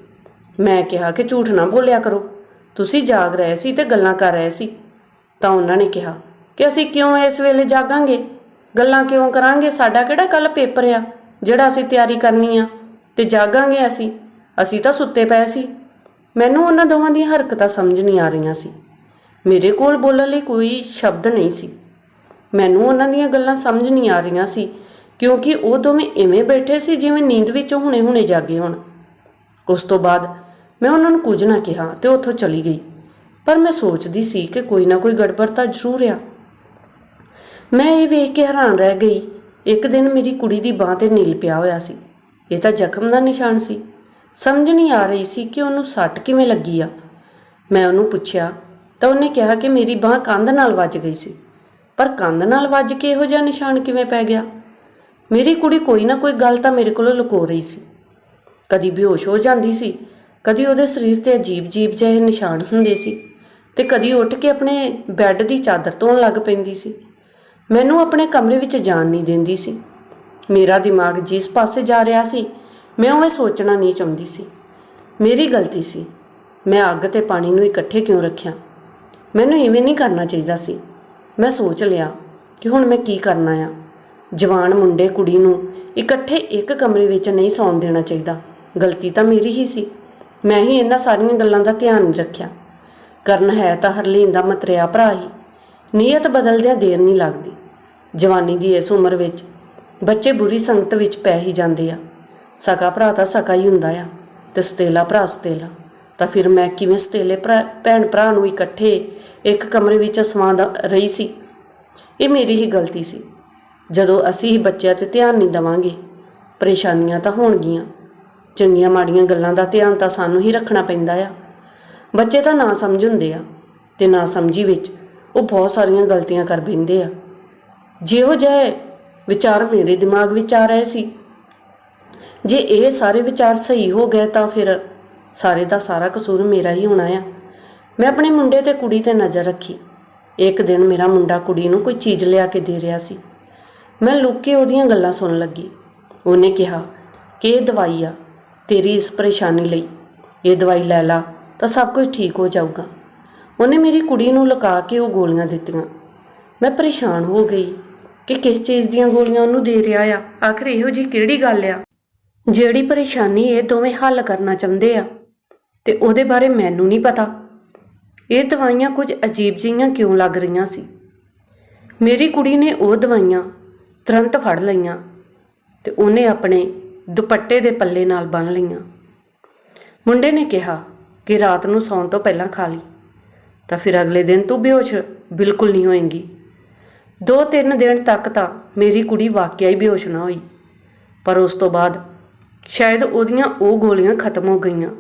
ਮੈਂ ਕਿਹਾ ਕਿ ਝੂਠ ਨਾ ਬੋਲਿਆ ਕਰੋ। ਤੁਸੀਂ ਜਾਗ ਰਹੇ ਸੀ ਤੇ ਗੱਲਾਂ ਕਰ ਰਹੇ ਸੀ। ਤਾਂ ਉਹਨਾਂ ਨੇ ਕਿਹਾ ਕਿ ਅਸੀਂ ਕਿਉਂ ਇਸ ਵੇਲੇ ਜਾਗਾਂਗੇ? ਗੱਲਾਂ ਕਿਉਂ ਕਰਾਂਗੇ? ਸਾਡਾ ਕਿਹੜਾ ਕੱਲ ਪੇਪਰ ਆ? ਜਿਹੜਾ ਅਸੀਂ ਤਿਆਰੀ ਕਰਨੀ ਆ। ਤੇ ਜਾਗਾਂਗੇ ਅਸੀਂ? ਅਸੀਂ ਤਾਂ ਸੁੱਤੇ ਪਏ ਸੀ। ਮੈਨੂੰ ਉਹਨਾਂ ਦੋਵਾਂ ਦੀਆਂ ਹਰਕਤਾਂ ਸਮਝ ਨਹੀਂ ਆ ਰਹੀਆਂ ਸੀ। ਮੇਰੇ ਕੋਲ ਬੋਲਣ ਲਈ ਕੋਈ ਸ਼ਬਦ ਨਹੀਂ ਸੀ। ਮੈਨੂੰ ਉਹਨਾਂ ਦੀਆਂ ਗੱਲਾਂ ਸਮਝ ਨਹੀਂ ਆ ਰਹੀਆਂ ਸੀ, ਕਿਉਂਕਿ ਉਹ ਦੋਵੇਂ ਐਵੇਂ ਬੈਠੇ ਸੀ ਜਿਵੇਂ ਨੀਂਦ ਵਿੱਚੋਂ ਹੁਣੇ-ਹੁਣੇ ਜਾਗੇ ਹੋਣ। ਉਸ ਤੋਂ ਬਾਅਦ ਮੈਂ ਉਹਨਾਂ ਨੂੰ ਕੁਝ ਨਾ ਕਿਹਾ ਤੇ ਉੱਥੋਂ ਚਲੀ ਗਈ। ਪਰ ਮੈਂ ਸੋਚਦੀ ਸੀ ਕਿ ਕੋਈ ਨਾ ਕੋਈ ਗੜਬੜ ਤਾਂ ਜ਼ਰੂਰ ਆ। ਮੈਂ ਇਹ ਵੇਖ ਕੇ ਹੈਰਾਨ ਰਹਿ ਗਈ। ਇੱਕ ਦਿਨ ਮੇਰੀ ਕੁੜੀ ਦੀ ਬਾਹ ਤੇ ਨੀਲ ਪਿਆ ਹੋਇਆ ਸੀ। ਇਹ ਤਾਂ ਜ਼ਖਮ ਦਾ ਨਿਸ਼ਾਨ ਸੀ। ਸਮਝ ਨਹੀਂ ਆ ਰਹੀ ਸੀ ਕਿ ਉਹਨੂੰ ਸੱਟ ਕਿਵੇਂ ਲੱਗੀ ਆ। ਮੈਂ ਉਹਨੂੰ ਪੁੱਛਿਆ, ਤਾਂ ਉਹਨੇ ਕਿਹਾ ਕਿ ਮੇਰੀ ਬਾਹ ਕੰਧ ਨਾਲ ਵੱਜ ਗਈ ਸੀ। ਪਰ ਕੰਧ ਨਾਲ ਵੱਜ ਕੇ ਇਹੋ ਜਿਹਾ ਨਿਸ਼ਾਨ ਕਿਵੇਂ ਪੈ ਗਿਆ? ਮੇਰੀ ਕੁੜੀ ਕੋਈ ਨਾ ਕੋਈ ਗੱਲ ਤਾਂ ਮੇਰੇ ਕੋਲੋਂ ਲੁਕੋ ਰਹੀ ਸੀ। ਕਦੀ ਬੇਹੋਸ਼ ਹੋ ਜਾਂਦੀ ਸੀ, ਕਦੀ ਉਹਦੇ ਸਰੀਰ ਤੇ ਅਜੀਬ-ਅਜੀਬ ਜਿਹੇ ਨਿਸ਼ਾਨ ਹੁੰਦੇ ਸੀ ਤੇ ਕਦੀ ਉੱਠ ਕੇ ਆਪਣੇ ਬੈੱਡ ਦੀ ਚਾਦਰ ਧੋਣ ਲੱਗ ਪੈਂਦੀ ਸੀ। ਮੈਨੂੰ ਆਪਣੇ ਕਮਰੇ ਵਿੱਚ ਜਾਣ ਨਹੀਂ ਦਿੰਦੀ ਸੀ। ਮੇਰਾ ਦਿਮਾਗ ਜਿਸ ਪਾਸੇ ਜਾ ਰਿਹਾ ਸੀ, ਮੈਂ ਉਹ ਸੋਚਣਾ ਨਹੀਂ ਚਾਹੁੰਦੀ ਸੀ। ਮੇਰੀ ਗਲਤੀ ਸੀ। ਮੈਂ ਅੱਗ ਤੇ ਪਾਣੀ ਨੂੰ ਇਕੱਠੇ ਕਿਉਂ ਰੱਖਿਆ? ਮੈਨੂੰ ਇਵੇਂ ਨਹੀਂ ਕਰਨਾ ਚਾਹੀਦਾ ਸੀ। ਮੈਂ ਸੋਚ ਲਿਆ ਕਿ ਹੁਣ ਮੈਂ ਕੀ ਕਰਨਾ ਆ। ਜਵਾਨ ਮੁੰਡੇ ਕੁੜੀ ਨੂੰ ਇਕੱਠੇ ਇੱਕ ਕਮਰੇ ਵਿੱਚ ਨਹੀਂ ਸੌਣ ਦੇਣਾ ਚਾਹੀਦਾ। ਗਲਤੀ ਤਾਂ ਮੇਰੀ ਹੀ ਸੀ। ਮੈਂ ਹੀ ਇਹਨਾਂ ਸਾਰੀਆਂ ਗੱਲਾਂ ਦਾ ਧਿਆਨ ਨਹੀਂ ਰੱਖਿਆ। ਕਰਨ ਹੈ ਤਾਂ ਹਰਲੀਨ ਦਾ ਮਤਰਿਆ ਭਰਾ ਹੀ। ਨੀਅਤ ਬਦਲਦਿਆਂ ਦੇਰ ਨਹੀਂ ਲੱਗਦੀ। ਜਵਾਨੀ ਦੀ ਇਸ ਉਮਰ ਵਿੱਚ ਬੱਚੇ ਬੁਰੀ ਸੰਗਤ ਵਿੱਚ ਪੈ ਹੀ ਜਾਂਦੇ ਆ। ਸਕਾ ਭਰਾ ਤਾਂ ਸਕਾ ਹੀ ਹੁੰਦਾ ਆ। ਤੇ ਸਤੇਲਾ ਭਰਾ ਸਤੇਲਾ। ਤਾਂ ਫਿਰ ਮੈਂ ਕਿਵੇਂ ਸਤੇਲੇ ਭਰਾ, ਭੈਣ ਭਰਾ ਨੂੰ ਇਕੱਠੇ ਇੱਕ ਕਮਰੇ ਵਿੱਚ ਸਵਾਂਦਾ ਰਹੀ ਸੀ? ਇਹ ਮੇਰੀ ਹੀ ਗਲਤੀ ਸੀ। ਜਦੋਂ ਅਸੀਂ ਹੀ ਬੱਚਿਆਂ ਤੇ ਧਿਆਨ ਨਹੀਂ ਦਵਾਂਗੇ, ਪਰੇਸ਼ਾਨੀਆਂ ਤਾਂ ਹੋਣਗੀਆਂ। ਚੰਗੀਆਂ ਮਾੜੀਆਂ ਗੱਲਾਂ ਦਾ ਧਿਆਨ ਤਾਂ ਸਾਨੂੰ ਹੀ ਰੱਖਣਾ ਪੈਂਦਾ ਆ। ਬੱਚੇ ਤਾਂ ਨਾ ਸਮਝ ਹੁੰਦੇ ਆ। ਤੇ ਨਾ ਸਮਝੀ ਵਿੱਚ ਉਹ ਬਹੁਤ ਸਾਰੀਆਂ ਗਲਤੀਆਂ ਕਰ ਬੈਂਦੇ ਆ। ਜਿਹੋ ਜਿਹੇ ਵਿਚਾਰ ਮੇਰੇ ਦਿਮਾਗ ਵਿੱਚ ਆ ਰਹੇ ਸੀ। ਜੇ ਇਹ ਸਾਰੇ ਵਿਚਾਰ ਸਹੀ ਹੋ ਗਏ ਤਾਂ ਫਿਰ ਸਾਰੇ ਦਾ ਸਾਰਾ ਕਸੂਰ ਮੇਰਾ ਹੀ ਹੋਣਾ ਆ। ਮੈਂ ਆਪਣੇ ਮੁੰਡੇ ਤੇ ਕੁੜੀ ਤੇ ਨਜ਼ਰ ਰੱਖੀ। ਇੱਕ ਦਿਨ ਮੇਰਾ ਮੁੰਡਾ ਕੁੜੀ ਨੂੰ ਕੋਈ ਚੀਜ਼ ਲਿਆ ਕੇ ਦੇ ਰਿਹਾ ਸੀ। ਮੈਂ ਲੁੱਕ ਕੇ ਉਹਦੀਆਂ ਗੱਲਾਂ ਸੁਣਨ ਲੱਗੀ। ਉਹਨੇ ਕਿਹਾ, ਕਿ ਇਹ ਦਵਾਈ ਆ, ਤੇਰੀ ਇਸ ਪਰੇਸ਼ਾਨੀ ਲਈ। ਇਹ ਦਵਾਈ ਲੈ ਲਾ, ਤਾਂ ਸਭ ਕੁਝ ਠੀਕ ਹੋ ਜਾਊਗਾ। ਉਹਨੇ ਮੇਰੀ ਕੁੜੀ ਨੂੰ ਲੁਕਾ ਕੇ ਉਹ ਗੋਲੀਆਂ ਦਿੱਤੀਆਂ। ਮੈਂ ਪਰੇਸ਼ਾਨ ਹੋ ਗਈ। ਕਿ ਕਿਸ ਚੀਜ਼ ਦੀਆਂ ਗੋਲੀਆਂ ਉਹਨੂੰ ਦੇ ਰਿਹਾ ਆ। ਆਖਰ ਇਹੋ ਜੀ ਕਿਹੜੀ ਗੱਲ ਆ? ਜਿਹੜੀ ਪਰੇਸ਼ਾਨੀ ਇਹ ਦੋਵੇਂ ਹੱਲ ਕਰਨਾ ਚਾਹੁੰਦੇ ਆ। ਤੇ ਉਹਦੇ ਬਾਰੇ ਮੈਨੂੰ ਨਹੀਂ ਪਤਾ। ਇਹ ਦਵਾਈਆਂ ਕੁਝ ਅਜੀਬ ਜਿਹੀਆਂ ਕਿਉਂ ਲੱਗ ਰਹੀਆਂ ਸੀ? ਮੇਰੀ ਕੁੜੀ ਨੇ ਉਹ ਦਵਾਈਆਂ ਤੁਰੰਤ ਫੜ ਲਈਆਂ ਤੇ ਉਹਨੇ ਆਪਣੇ ਦੁਪੱਟੇ ਦੇ ਪੱਲੇ ਨਾਲ ਬੰਨ ਲਈਆਂ। ਮੁੰਡੇ ਨੇ ਕਿਹਾ ਕਿ ਰਾਤ ਨੂੰ ਸੌਣ ਤੋਂ ਪਹਿਲਾਂ ਖਾ ਲਈ। ਤਾਂ ਫਿਰ ਅਗਲੇ ਦਿਨ ਤੂੰ ਬੇਹੋਸ਼ ਬਿਲਕੁਲ ਨਹੀਂ ਹੋਏਂਗੀ। ਦੋ ਤਿੰਨ ਦਿਨ ਤੱਕ ਤਾਂ ਮੇਰੀ ਕੁੜੀ ਵਾਕਿਆ ਹੀ ਬੇਹੋਸ਼ ਨਾ ਹੋਈ। ਪਰ ਉਸ ਤੋਂ ਬਾਅਦ ਸ਼ਾਇਦ ਉਹਦੀਆਂ ਉਹ ਗੋਲੀਆਂ ਖਤਮ ਹੋ ਗਈਆਂ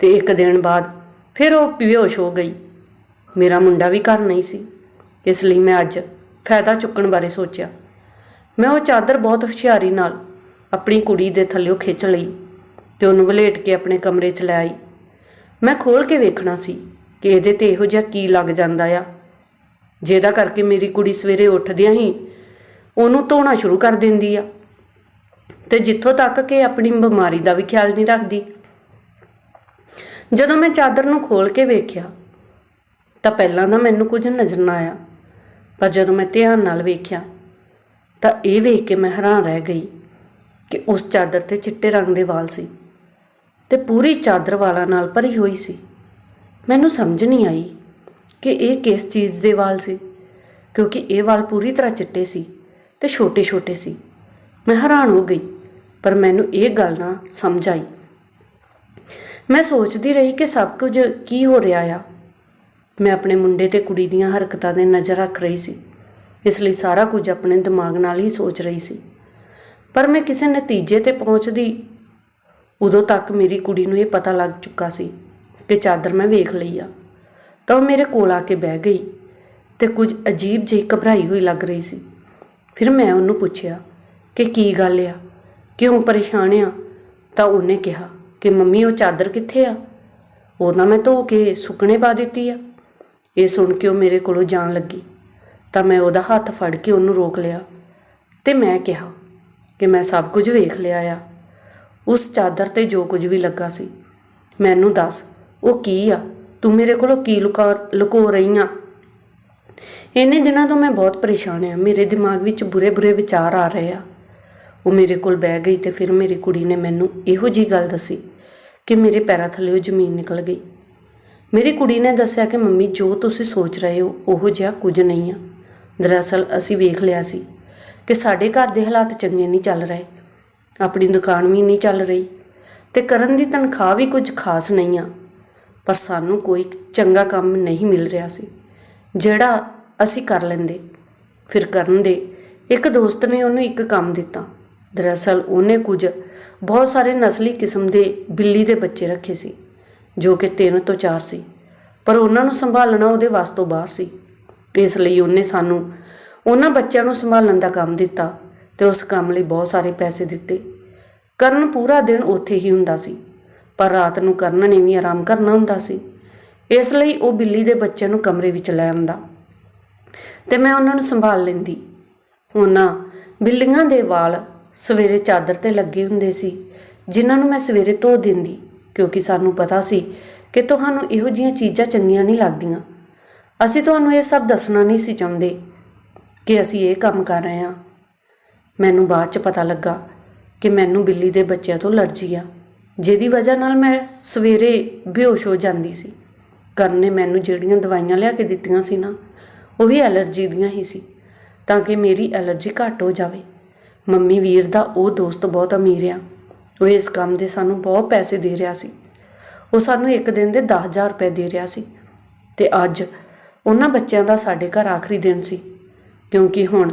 ਤੇ ਇੱਕ ਦਿਨ ਬਾਅਦ ਫਿਰ ਉਹ ਬੇਹੋਸ਼ ਹੋ ਗਈ। ਮੇਰਾ ਮੁੰਡਾ ਵੀ ਘਰ ਨਹੀਂ ਸੀ, ਇਸ ਲਈ ਮੈਂ ਅੱਜ ਫਾਇਦਾ ਚੁੱਕਣ ਬਾਰੇ ਸੋਚਿਆ। ਮੈਂ ਉਹ ਚਾਦਰ ਬਹੁਤ ਹੁਸ਼ਿਆਰੀ ਨਾਲ ਆਪਣੀ ਕੁੜੀ ਦੇ ਥੱਲਿਓਂ ਖਿੱਚ ਲਈ ਤੇ ਉਹਨੂੰ ਵਲੇਟ ਕੇ ਆਪਣੇ ਕਮਰੇ 'ਚ ਲੈ ਆਈ। ਮੈਂ ਖੋਲ ਕੇ ਵੇਖਣਾ ਸੀ ਕਿ ਇਹਦੇ ਤੇ ਇਹੋ ਜਿਹਾ ਕੀ ਲੱਗ ਜਾਂਦਾ ਆ। ਜਿਹਦਾ ਕਰਕੇ ਮੇਰੀ ਕੁੜੀ ਸਵੇਰੇ ਉੱਠਦਿਆਂ ਹੀ ਉਹਨੂੰ ਧੋਣਾ ਸ਼ੁਰੂ ਕਰ ਦਿੰਦੀ ਆ। ਤੇ ਜਿੱਥੋਂ ਤੱਕ ਕਿ ਆਪਣੀ ਬਿਮਾਰੀ ਦਾ ਵੀ ਖਿਆਲ ਨਹੀਂ ਰੱਖਦੀ। ਜਦੋਂ ਮੈਂ ਚਾਦਰ ਨੂੰ ਖੋਲ ਕੇ ਵੇਖਿਆ, ਤਾਂ ਪਹਿਲਾਂ ਤਾਂ ਮੈਨੂੰ ਕੁਝ ਨਜ਼ਰ ਨਾ ਆਇਆ। ਪਰ ਜਦੋਂ ਮੈਂ ਧਿਆਨ ਨਾਲ ਵੇਖਿਆ, ਤਾਂ ਇਹ ਵੇਖ ਕੇ ਮੈਂ ਹੈਰਾਨ ਰਹਿ ਗਈ ਕਿ ਉਸ ਚਾਦਰ ਤੇ ਚਿੱਟੇ ਰੰਗ ਦੇ ਵਾਲ ਸੀ ਤੇ ਪੂਰੀ ਚਾਦਰ ਵਾਲਾਂ ਨਾਲ ਭਰੀ ਹੋਈ ਸੀ। ਮੈਨੂੰ ਸਮਝ ਨਹੀਂ ਆਈ ਕਿ ਇਹ ਕਿਸ ਚੀਜ਼ ਦੇ ਵਾਲ ਸੀ? ਕਿਉਂਕਿ ਇਹ ਵਾਲ ਪੂਰੀ ਤਰ੍ਹਾਂ ਚਿੱਟੇ ਸੀ ਤੇ ਛੋਟੇ-ਛੋਟੇ ਸੀ। ਮੈਂ ਹੈਰਾਨ ਹੋ ਗਈ, ਪਰ ਮੈਨੂੰ ਇਹ ਗੱਲ ਨਾ ਸਮਝ ਆਈ। ਮੈਂ ਸੋਚਦੀ ਰਹੀ ਕਿ ਸਭ ਕੁਝ ਕੀ ਹੋ ਰਿਹਾ ਆ। ਮੈਂ ਆਪਣੇ ਮੁੰਡੇ ਤੇ ਕੁੜੀ ਦੀਆਂ ਹਰਕਤਾਂ ਦੇ ਨਜ਼ਰ ਰੱਖ ਰਹੀ ਸੀ, ਇਸ ਲਈ ਸਾਰਾ ਕੁਝ ਆਪਣੇ ਦਿਮਾਗ ਨਾਲ ਹੀ ਸੋਚ ਰਹੀ ਸੀ। ਪਰ ਮੈਂ ਕਿਸੇ ਨਤੀਜੇ ਤੇ ਪਹੁੰਚਦੀ ਉਦੋਂ ਤੱਕ ਮੇਰੀ ਕੁੜੀ ਨੂੰ ਇਹ ਪਤਾ ਲੱਗ ਚੁੱਕਾ ਸੀ ਕਿ ਚਾਦਰ ਮੈਂ ਵੇਖ ਲਈ ਆ। ਤਾਂ ਉਹ ਮੇਰੇ ਕੋਲ ਆ ਕੇ ਬਹਿ ਗਈ ਤੇ ਕੁਝ ਅਜੀਬ ਜਿਹੀ ਘਬਰਾਈ ਹੋਈ ਲੱਗ ਰਹੀ ਸੀ। ਫਿਰ ਮੈਂ ਉਹਨੂੰ ਪੁੱਛਿਆ ਕਿ ਕੀ ਗੱਲ ਆ? ਕਿਉਂ ਪਰੇਸ਼ਾਨ ਆ? ਤਾਂ ਉਹਨੇ ਕਿਹਾ ਕਿ ਮੰਮੀ, ਉਹ ਚਾਦਰ ਕਿੱਥੇ ਆ? ਉਹ ਤਾਂ ਮੈਂ ਧੋ ਕੇ ਸੁੱਕਣੇ ਪਾ ਦਿੱਤੀ ਆ। ਇਹ ਸੁਣ ਕੇ ਉਹ ਮੇਰੇ ਕੋਲੋਂ ਜਾਣ ਲੱਗੀ। ਤਾਂ ਮੈਂ ਉਹਦਾ ਹੱਥ ਫੜ ਕੇ ਉਹਨੂੰ ਰੋਕ ਲਿਆ ਤੇ ਮੈਂ ਕਿਹਾ ਕਿ ਮੈਂ ਸਭ ਕੁਝ ਵੇਖ ਲਿਆ ਆ। ਉਸ ਚਾਦਰ ਤੇ ਜੋ ਕੁਝ ਵੀ ਲੱਗਾ ਸੀ, ਮੈਨੂੰ ਦੱਸ, ਉਹ ਕੀ ਆ? ਤੂੰ ਮੇਰੇ ਕੋਲੋਂ ਕੀ ਲੁਕਾ, ਲੁਕੋ ਰਹੀ ਆ? ਇੰਨੇ ਦਿਨਾਂ ਤੋਂ ਮੈਂ ਬਹੁਤ ਪਰੇਸ਼ਾਨ ਆ। ਮੇਰੇ ਦਿਮਾਗ ਵਿੱਚ ਬੁਰੇ-ਬੁਰੇ ਵਿਚਾਰ ਆ ਰਹੇ ਆ। ਉਹ ਮੇਰੇ ਕੋਲ ਬਹਿ ਗਈ ਤੇ ਫਿਰ ਮੇਰੀ ਕੁੜੀ ਨੇ ਮੈਨੂੰ ਇਹੋ ਜੀ ਗੱਲ ਦੱਸੀ ਕਿ ਮੇਰੇ ਪੈਰਾਂ ਥੱਲੇੋਂ ਜ਼ਮੀਨ ਨਿਕਲ ਗਈ। ਮੇਰੀ ਕੁੜੀ ਨੇ ਦੱਸਿਆ ਕਿ, ਮੰਮੀ, ਜੋ ਤੁਸੀਂ ਸੋਚ ਰਹੇ ਹੋ, ਉਹੋ ਜਿਹਾ ਕੁਝ ਨਹੀਂ ਆ। ਦਰਅਸਲ ਅਸੀਂ ਵੇਖ ਲਿਆ ਸੀ ਕਿ ਸਾਡੇ ਘਰ ਦੇ ਹਾਲਾਤ ਚੰਗੇ ਨਹੀਂ ਚੱਲ ਰਹੇ। ਆਪਣੀ ਦੁਕਾਨ ਵੀ ਨਹੀਂ ਚੱਲ ਰਹੀ ਤੇ ਕਰਨ ਦੀ ਤਨਖਾਹ ਵੀ ਕੁਝ ਖਾਸ ਨਹੀਂ ਆ। ਪਰ ਸਾਨੂੰ ਕੋਈ ਚੰਗਾ ਕੰਮ ਨਹੀਂ ਮਿਲ ਰਿਹਾ ਸੀ। ਜਿਹੜਾ ਅਸੀਂ ਕਰ ਲੈਂਦੇ, ਫਿਰ ਕਰਨ ਦੇ, ਇੱਕ ਦੋਸਤ ਨੇ ਉਹਨੂੰ ਇੱਕ ਕੰਮ ਦਿੱਤਾ। ਦਰਅਸਲ ਉਹਨੇ ਕੁਝ ਬਹੁਤ ਸਾਰੇ ਨਸਲੀ ਕਿਸਮ ਦੇ ਬਿੱਲੀ ਦੇ ਬੱਚੇ ਰੱਖੇ ਸੀ, ਜੋ ਕਿ ਤਿੰਨ ਤੋਂ ਚਾਰ ਸੀ, ਪਰ ਉਹਨਾਂ ਨੂੰ ਸੰਭਾਲਣਾ ਉਹਦੇ ਵੱਸ ਤੋਂ ਬਾਹਰ ਸੀ। ਇਸ ਲਈ ਉਹਨੇ ਸਾਨੂੰ ਉਹਨਾਂ ਬੱਚਿਆਂ ਨੂੰ ਸੰਭਾਲਣ ਦਾ ਕੰਮ ਦਿੱਤਾ ਤੇ ਉਸ ਕੰਮ ਲਈ ਬਹੁਤ ਸਾਰੇ ਪੈਸੇ ਦਿੱਤੇ। ਕਰਨ ਪੂਰਾ ਦਿਨ ਉੱਥੇ ਹੀ ਹੁੰਦਾ ਸੀ। ਪਰ ਰਾਤ ਨੂੰ ਕਰਨ ਨੇ ਵੀ ਆਰਾਮ ਕਰਨਾ ਹੁੰਦਾ ਸੀ। ਇਸ ਲਈ ਉਹ ਬਿੱਲੀ ਦੇ ਬੱਚਿਆਂ ਨੂੰ ਕਮਰੇ ਵਿੱਚ ਲੈ ਆਉਂਦਾ। ਤੇ ਮੈਂ ਉਹਨਾਂ ਨੂੰ ਸੰਭਾਲ ਲੈਂਦੀ। ਉਹਨਾਂ ਬਿੱਲੀਆਂ ਦੇ ਵਾਲ ਸਵੇਰੇ ਚਾਦਰ ਤੇ ਲੱਗੇ ਹੁੰਦੇ ਸੀ, ਜਿਨ੍ਹਾਂ ਨੂੰ ਮੈਂ ਸਵੇਰੇ ਧੋ ਦਿੰਦੀ, ਕਿਉਂਕਿ ਸਾਨੂੰ ਪਤਾ ਸੀ ਕਿ ਤੁਹਾਨੂੰ ਇਹੋ ਜਿਹੀਆਂ ਚੀਜ਼ਾਂ ਚੰਗੀਆਂ ਨਹੀਂ ਲੱਗਦੀਆਂ। ਅਸੀਂ ਤੁਹਾਨੂੰ ਇਹ ਸਭ ਦੱਸਣਾ ਨਹੀਂ ਸੀ ਚਾਹੁੰਦੇ ਕਿ ਅਸੀਂ ਇਹ ਕੰਮ ਕਰ ਰਹੇ ਹਾਂ। ਮੈਨੂੰ ਬਾਅਦ ਚ ਪਤਾ ਲੱਗਾ ਕਿ ਮੈਨੂੰ ਬਿੱਲੀ ਦੇ ਬੱਚਿਆਂ ਤੋਂ ਅਲਰਜੀ ਆ। ਜਿਹਦੀ ਵਜ੍ਹਾ ਨਾਲ ਮੈਂ ਸਵੇਰੇ ਬੇਹੋਸ਼ ਹੋ ਜਾਂਦੀ ਸੀ। ਕਰਨ ਨੇ ਮੈਨੂੰ ਜਿਹੜੀਆਂ ਦਵਾਈਆਂ ਲਿਆ ਕੇ ਦਿੱਤੀਆਂ ਸੀ ਨਾ, ਉਹ ਵੀ ਐਲਰਜੀ ਦੀਆਂ ਹੀ ਸੀ, ਤਾਂ ਕਿ ਮੇਰੀ ਐਲਰਜੀ ਘੱਟ ਹੋ ਜਾਵੇ। ਮੰਮੀ ਵੀਰ ਦਾ ਉਹ ਦੋਸਤ ਬਹੁਤ ਅਮੀਰ ਆ। ਉਹ ਇਸ ਕੰਮ ਦੇ ਸਾਨੂੰ ਬਹੁਤ ਪੈਸੇ ਦੇ ਰਿਹਾ ਸੀ। ਉਹ ਸਾਨੂੰ ਇੱਕ ਦਿਨ ਦੇ 10000 ਰੁਪਏ ਦੇ ਰਿਹਾ ਸੀ। ਤੇ ਅੱਜ ਉਹਨਾਂ ਬੱਚਿਆਂ ਦਾ ਸਾਡੇ ਘਰ ਆਖਰੀ ਦਿਨ ਸੀ, ਕਿਉਂਕਿ ਹੁਣ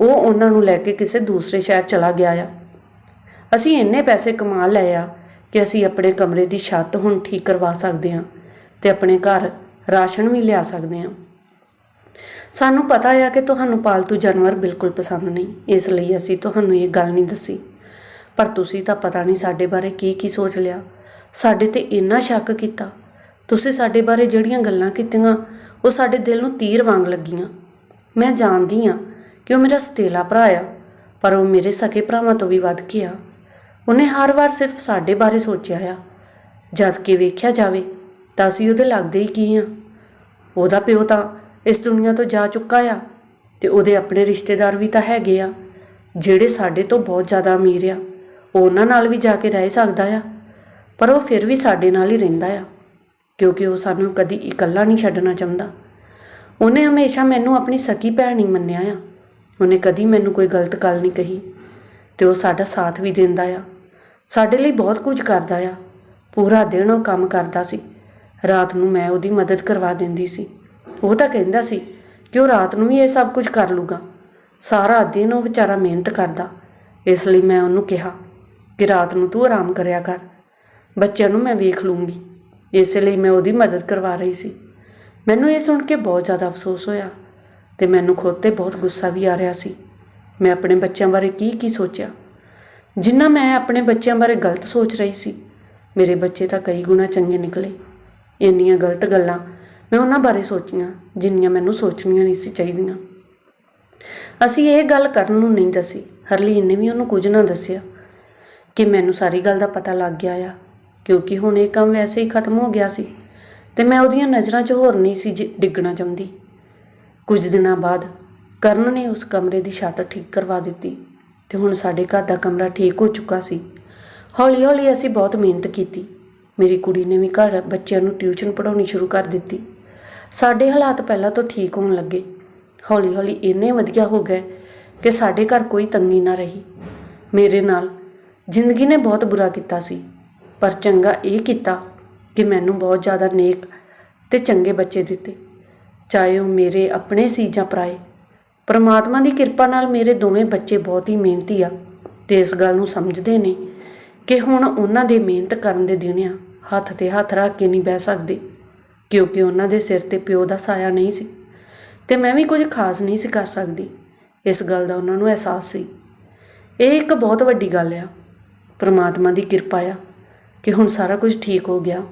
ਉਹ ਉਹਨਾਂ ਨੂੰ ਲੈ ਕੇ ਕਿਸੇ ਦੂਸਰੇ ਸ਼ਹਿਰ ਚਲਾ ਗਿਆ ਆ। ਅਸੀਂ ਇੰਨੇ ਪੈਸੇ ਕਮਾ ਲਏ ਆ ਕਿ ਅਸੀਂ ਆਪਣੇ ਕਮਰੇ ਦੀ ਛੱਤ ਹੁਣ ਠੀਕ ਕਰਵਾ ਸਕਦੇ ਹਾਂ ਤੇ ਆਪਣੇ ਘਰ ਰਾਸ਼ਨ ਵੀ ਲਿਆ ਸਕਦੇ ਹਾਂ। ਸਾਨੂੰ ਪਤਾ ਆ ਕਿ ਤੁਹਾਨੂੰ ਪਾਲਤੂ ਜਾਨਵਰ ਬਿਲਕੁਲ ਪਸੰਦ ਨਹੀਂ, ਇਸ ਲਈ ਅਸੀਂ ਤੁਹਾਨੂੰ ਇਹ ਗੱਲ ਨਹੀਂ ਦੱਸੀ। ਪਰ ਤੁਸੀਂ ਤਾਂ ਪਤਾ ਨਹੀਂ ਸਾਡੇ ਬਾਰੇ ਕੀ ਕੀ ਸੋਚ ਲਿਆ। ਸਾਡੇ ਤੇ ਇੰਨਾ ਸ਼ੱਕ ਕੀਤਾ। ਤੁਸੀਂ ਸਾਡੇ ਬਾਰੇ ਜਿਹੜੀਆਂ ਗੱਲਾਂ ਕੀਤੀਆਂ, ਉਹ ਸਾਡੇ ਦਿਲ ਨੂੰ ਤੀਰ ਵਾਂਗ ਲੱਗੀਆਂ। ਮੈਂ ਜਾਣਦੀ ਆ ਕਿ ਉਹ ਮੇਰਾ ਸਤੇਲਾ ਭਰਾ ਆ, ਪਰ ਉਹ ਮੇਰੇ ਸਕੇ ਭਰਾਵਾਂ ਤੋਂ ਵੀ ਵੱਧ ਕੇ ਆ। ਉਹਨੇ ਹਰ ਵਾਰ ਸਿਰਫ ਸਾਡੇ ਬਾਰੇ ਸੋਚਿਆ ਆ। ਜਦ ਕਿ ਵੇਖਿਆ ਜਾਵੇ ਤਾਂ ਅਸੀਂ ਉਹਦੇ ਲੱਗਦੇ ਹੀ ਕੀ ਆ। ਉਹਦਾ ਪਿਓ ਤਾਂ ਇਸ ਦੁਨੀਆ ਤੋਂ ਜਾ ਚੁੱਕਾ ਆ ਤੇ ਉਹਦੇ ਆਪਣੇ ਰਿਸ਼ਤੇਦਾਰ ਵੀ ਤਾਂ ਹੈਗੇ ਆ, ਜਿਹੜੇ ਸਾਡੇ ਤੋਂ ਬਹੁਤ ਜ਼ਿਆਦਾ ਅਮੀਰ ਆ। ਉਹ ਉਹਨਾਂ ਨਾਲ ਵੀ ਜਾ ਕੇ ਰਹਿ ਸਕਦਾ ਆ, ਪਰ ਉਹ ਫਿਰ ਵੀ ਸਾਡੇ ਨਾਲ ਹੀ ਰਹਿੰਦਾ ਆ, ਕਿਉਂਕਿ ਉਹ ਸਾਨੂੰ ਕਦੀ ਇਕੱਲਾ ਨਹੀਂ ਛੱਡਣਾ ਚਾਹੁੰਦਾ। ਉਹਨੇ ਹਮੇਸ਼ਾ ਮੈਨੂੰ ਆਪਣੀ ਸਕੀ ਭੈਣ ਹੀ ਮੰਨਿਆ ਆ। ਉਹਨੇ ਕਦੀ ਮੈਨੂੰ ਕੋਈ ਗਲਤ ਗੱਲ ਨਹੀਂ ਕਹੀ ਤੇ ਉਹ ਸਾਡਾ ਸਾਥ ਵੀ ਦਿੰਦਾ ਆ। ਸਾਡੇ ਲਈ ਬਹੁਤ ਕੁਝ ਕਰਦਾ ਆ। ਪੂਰਾ ਦਿਨ ਉਹ ਕੰਮ ਕਰਦਾ ਸੀ। ਰਾਤ ਨੂੰ ਮੈਂ ਉਹਦੀ ਮਦਦ ਕਰਵਾ ਦਿੰਦੀ ਸੀ। ਉਹ ਤਾਂ ਕਹਿੰਦਾ ਸੀ ਕਿ ਉਹ ਰਾਤ ਨੂੰ ਵੀ ਇਹ ਸਭ ਕੁਝ ਕਰ ਲੂਗਾ। ਸਾਰਾ ਦਿਨ ਉਹ ਵਿਚਾਰਾ ਮਿਹਨਤ ਕਰਦਾ। ਇਸ ਲਈ ਮੈਂ ਉਹਨੂੰ ਕਿਹਾ ਕਿ ਰਾਤ ਨੂੰ ਤੂੰ ਆਰਾਮ ਕਰਿਆ ਕਰ। ਬੱਚਿਆਂ ਨੂੰ ਮੈਂ ਵੇਖ ਲੂੰਗੀ। ਇਸੇ ਲਈ ਮੈਂ ਉਹਦੀ ਮਦਦ ਕਰਵਾ ਰਹੀ ਸੀ। ਮੈਨੂੰ ਇਹ ਸੁਣ ਕੇ ਬਹੁਤ ਜ਼ਿਆਦਾ ਅਫਸੋਸ ਹੋਇਆ ਤੇ ਮੈਨੂੰ ਖੁਦ ਤੇ ਬਹੁਤ ਗੁੱਸਾ ਵੀ ਆ ਰਿਹਾ ਸੀ। ਮੈਂ ਆਪਣੇ ਬੱਚਿਆਂ ਬਾਰੇ ਕੀ ਕੀ ਸੋਚਿਆ? ਜਿੰਨਾ ਮੈਂ ਆਪਣੇ ਬੱਚਿਆਂ ਬਾਰੇ ਗਲਤ ਸੋਚ ਰਹੀ ਸੀ, ਮੇਰੇ ਬੱਚੇ ਤਾਂ ਕਈ ਗੁਣਾ ਚੰਗੇ ਨਿਕਲੇ। ਇੰਨੀਆਂ ਗਲਤ ਗੱਲਾਂ ਮੈਂ ਉਹਨਾਂ ਬਾਰੇ ਸੋਚੀਆਂ, ਜਿੰਨੀਆਂ ਮੈਨੂੰ ਸੋਚਣੀਆਂ ਨਹੀਂ ਸੀ ਚਾਹੀਦੀਆਂ। ਅਸੀਂ ਇਹ ਗੱਲ ਕਰਨ ਨੂੰ ਨਹੀਂ ਦੱਸੀ। ਹਰਲੀਨ ਨੇ ਵੀ ਉਹਨੂੰ ਕੁਝ ਨਾ ਦੱਸਿਆ ਕਿ ਮੈਨੂੰ ਸਾਰੀ ਗੱਲ ਦਾ ਪਤਾ ਲੱਗ ਗਿਆ ਆ, ਕਿਉਂਕਿ ਹੁਣ ਇਹ ਕੰਮ ਵੈਸੇ ਹੀ ਖਤਮ ਹੋ ਗਿਆ ਸੀ ਤੇ ਮੈਂ ਉਹਦੀਆਂ ਨਜ਼ਰਾਂ 'ਚ ਹੋਰ ਨਹੀਂ ਸੀ ਜ- ਡਿੱਗਣਾ ਚਾਹੁੰਦੀ। ਕੁਝ ਦਿਨਾਂ ਬਾਅਦ ਕਰਨ ਨੇ ਉਸ ਕਮਰੇ ਦੀ ਛੱਤ ਠੀਕ ਕਰਵਾ ਦਿੱਤੀ। ਤੇ ਹੁਣ ਸਾਡੇ ਘਰ ਦਾ ਕਮਰਾ ਠੀਕ ਹੋ ਚੁੱਕਾ ਸੀ। ਹੌਲੀ-ਹੌਲੀ ਅਸੀਂ ਬਹੁਤ ਮਿਹਨਤ ਕੀਤੀ। ਮੇਰੀ ਕੁੜੀ ਨੇ ਵੀ ਘਰ ਬੱਚਿਆਂ ਨੂੰ ਟਿਊਸ਼ਨ ਪੜ੍ਹਾਉਣੀ ਸ਼ੁਰੂ ਕਰ ਦਿੱਤੀ। ਸਾਡੇ ਹਾਲਾਤ ਪਹਿਲਾਂ ਤੋਂ ਠੀਕ ਹੋਣ ਲੱਗੇ। ਹੌਲੀ-ਹੌਲੀ ਇੰਨੇ ਵਧੀਆ ਹੋ ਗਏ ਕਿ ਸਾਡੇ ਘਰ ਕੋਈ ਤੰਗੀ ਨਾ ਰਹੀ। ਮੇਰੇ ਨਾਲ ਜ਼ਿੰਦਗੀ ਨੇ ਬਹੁਤ ਬੁਰਾ ਕੀਤਾ ਸੀ। ਪਰ ਚੰਗਾ ਇਹ ਕੀਤਾ ਕਿ ਮੈਨੂੰ ਬਹੁਤ ਜ਼ਿਆਦਾ ਨੇਕ ਤੇ ਚੰਗੇ ਬੱਚੇ ਦਿੱਤੇ। ਚਾਹੇ ਉਹ ਮੇਰੇ ਆਪਣੇ ਸੀ ਜਾਂ ਪਰਾਏ। ਪਰਮਾਤਮਾ ਦੀ ਕਿਰਪਾ ਨਾਲ ਮੇਰੇ ਦੋਵੇਂ ਬੱਚੇ ਬਹੁਤ ਹੀ ਮਿਹਨਤੀ ਆ ਤੇ ਇਸ ਗੱਲ ਨੂੰ ਸਮਝਦੇ ਨੇ ਕਿ ਹੁਣ ਉਹਨਾਂ ਦੇ ਮਿਹਨਤ ਕਰਨ ਦੇ ਦਿਨ ਆ, ਹੱਥ ਤੇ ਹੱਥ ਰੱਖ ਕੇ ਨਹੀਂ ਬਹਿ ਸਕਦੇ, ਕਿਉਂਕਿ ਉਹਨਾਂ ਦੇ ਸਿਰ ਤੇ ਪਿਓ ਦਾ ਸਾਇਆ ਨਹੀਂ ਸੀ ਤੇ ਮੈਂ ਵੀ ਕੁਝ ਖਾਸ ਨਹੀਂ ਸੀ ਕਰ ਸਕਦੀ। ਇਸ ਗੱਲ ਦਾ ਉਹਨਾਂ ਨੂੰ ਅਹਿਸਾਸ ਸੀ। ਇਹ ਇੱਕ ਬਹੁਤ ਵੱਡੀ ਗੱਲ ਆ। ਪਰਮਾਤਮਾ ਦੀ ਕਿਰਪਾ ਆ ਕਿ ਹੁਣ ਸਾਰਾ ਕੁਝ ਠੀਕ ਹੋ ਗਿਆ।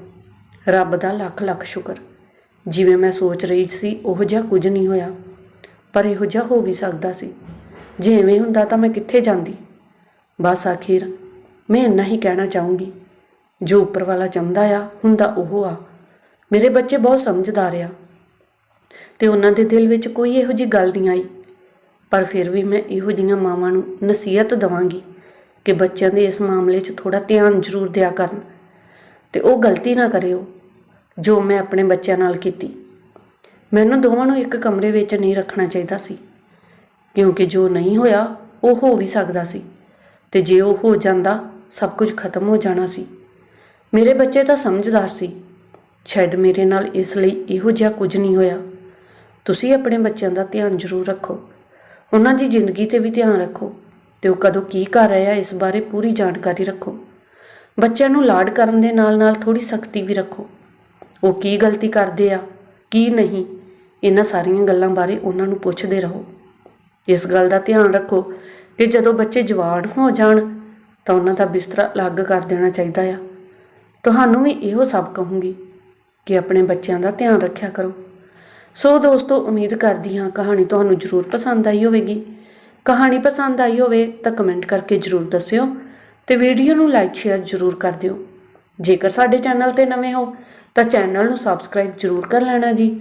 ਰੱਬ ਦਾ ਲੱਖ ਲੱਖ ਸ਼ੁਕਰ। ਜਿਵੇਂ ਮੈਂ ਸੋਚ ਰਹੀ ਸੀ, ਉਹ ਜਿਹਾ ਕੁਝ ਨਹੀਂ ਹੋਇਆ। ਪਰ ਇਹੋ ਜਿਹਾ ਹੋ ਵੀ ਸਕਦਾ ਸੀ। ਜੇ ਐਵੇਂ ਹੁੰਦਾ ਤਾਂ ਮੈਂ ਕਿੱਥੇ ਜਾਂਦੀ? ਬਸ ਆਖਿਰ ਮੈਂ ਇੰਨਾ ਹੀ ਕਹਿਣਾ ਚਾਹੂੰਗੀ। ਜੋ ਉੱਪਰ ਵਾਲਾ ਚਾਹੁੰਦਾ ਆ, ਹੁੰਦਾ ਉਹ ਆ। ਮੇਰੇ ਬੱਚੇ ਬਹੁਤ ਸਮਝਦਾਰ ਆ। ਤੇ ਉਹਨਾਂ ਦੇ ਦਿਲ ਵਿੱਚ ਕੋਈ ਇਹੋ ਜਿਹੀ ਗੱਲ ਨਹੀਂ ਆਈ। ਪਰ ਫਿਰ ਵੀ ਮੈਂ ਇਹੋ ਜਿਹੀਆਂ ਮਾਵਾਂ ਨੂੰ ਨਸੀਹਤ ਦਵਾਂਗੀ ਕਿ ਬੱਚਿਆਂ ਦੇ ਇਸ ਮਾਮਲੇ 'ਚ ਥੋੜਾ ਧਿਆਨ ਜ਼ਰੂਰ ਦਿਆ ਕਰਨ। ਤੇ ਉਹ ਗਲਤੀ ਨਾ ਕਰਿਓ, ਜੋ ਮੈਂ ਆਪਣੇ ਬੱਚਿਆਂ ਨਾਲ ਕੀਤੀ। ਮੈਨੂੰ ਦੋਵਾਂ ਨੂੰ ਇੱਕ ਕਮਰੇ ਵਿੱਚ ਨਹੀਂ ਰੱਖਣਾ ਚਾਹੀਦਾ ਸੀ, ਕਿਉਂਕਿ ਜੋ ਨਹੀਂ ਹੋਇਆ, ਉਹ ਹੋ ਵੀ ਸਕਦਾ ਸੀ। ਤੇ ਜੇ ਉਹ ਹੋ ਜਾਂਦਾ, ਸਭ ਕੁਝ ਖਤਮ ਹੋ ਜਾਣਾ ਸੀ। ਮੇਰੇ ਬੱਚੇ ਤਾਂ ਸਮਝਦਾਰ ਸੀ। ਸ਼ਾਇਦ ਮੇਰੇ ਨਾਲ ਇਸ ਲਈ ਇਹੋ ਜਿਹਾ ਕੁਝ ਨਹੀਂ ਹੋਇਆ। ਤੁਸੀਂ ਆਪਣੇ ਬੱਚਿਆਂ ਦਾ ਧਿਆਨ ਜ਼ਰੂਰ ਰੱਖੋ। ਉਹਨਾਂ ਦੀ ਜ਼ਿੰਦਗੀ ਤੇ ਵੀ ਧਿਆਨ ਰੱਖੋ ਤੇ ਉਹ ਕਦੋਂ ਕੀ ਕਰ ਰਹੇ ਆ, ਇਸ ਬਾਰੇ ਪੂਰੀ ਜਾਣਕਾਰੀ ਰੱਖੋ। ਬੱਚਿਆਂ ਨੂੰ ਲਾਡ ਕਰਨ ਦੇ ਨਾਲ-ਨਾਲ ਥੋੜੀ ਸਖਤੀ ਵੀ ਰੱਖੋ। ਉਹ ਕੀ ਗਲਤੀ ਕਰਦੇ ਆ, ਕੀ ਨਹੀਂ। ਇਹਨਾਂ ਸਾਰੀਆਂ ਗੱਲਾਂ ਬਾਰੇ ਉਹਨਾਂ ਨੂੰ ਪੁੱਛਦੇ ਰਹੋ। ਇਸ ਗੱਲ ਦਾ ਧਿਆਨ ਰੱਖੋ ਕਿ ਜਦੋਂ ਬੱਚੇ ਜਵਾਨ ਹੋ ਜਾਣ ਤਾਂ ਉਹਨਾਂ ਦਾ ਬਿਸਤਰਾ ਅਲੱਗ ਕਰ ਦੇਣਾ ਚਾਹੀਦਾ ਆ। ਤੁਹਾਨੂੰ ਵੀ ਇਹੋ ਸਭ ਕਹੂੰਗੀ ਕਿ ਆਪਣੇ ਬੱਚਿਆਂ ਦਾ ਧਿਆਨ ਰੱਖਿਆ ਕਰੋ। ਸੋ ਦੋਸਤੋ, ਉਮੀਦ ਕਰਦੀ ਹਾਂ ਕਹਾਣੀ ਤੁਹਾਨੂੰ ਜ਼ਰੂਰ ਪਸੰਦ ਆਈ ਹੋਵੇਗੀ। ਕਹਾਣੀ ਪਸੰਦ ਆਈ ਹੋਵੇ ਤਾਂ ਕਮੈਂਟ ਕਰਕੇ ਜ਼ਰੂਰ ਦੱਸਿਓ ਤੇ ਵੀਡੀਓ ਨੂੰ ਲਾਈਕ, ਸ਼ੇਅਰ ਜ਼ਰੂਰ ਕਰ ਦਿਓ। ਜੇਕਰ ਸਾਡੇ ਚੈਨਲ ਤੇ ਨਵੇਂ ਹੋ ਤਾਂ ਚੈਨਲ ਨੂੰ ਸਬਸਕ੍ਰਾਈਬ ਜ਼ਰੂਰ ਕਰ ਲੈਣਾ ਜੀ।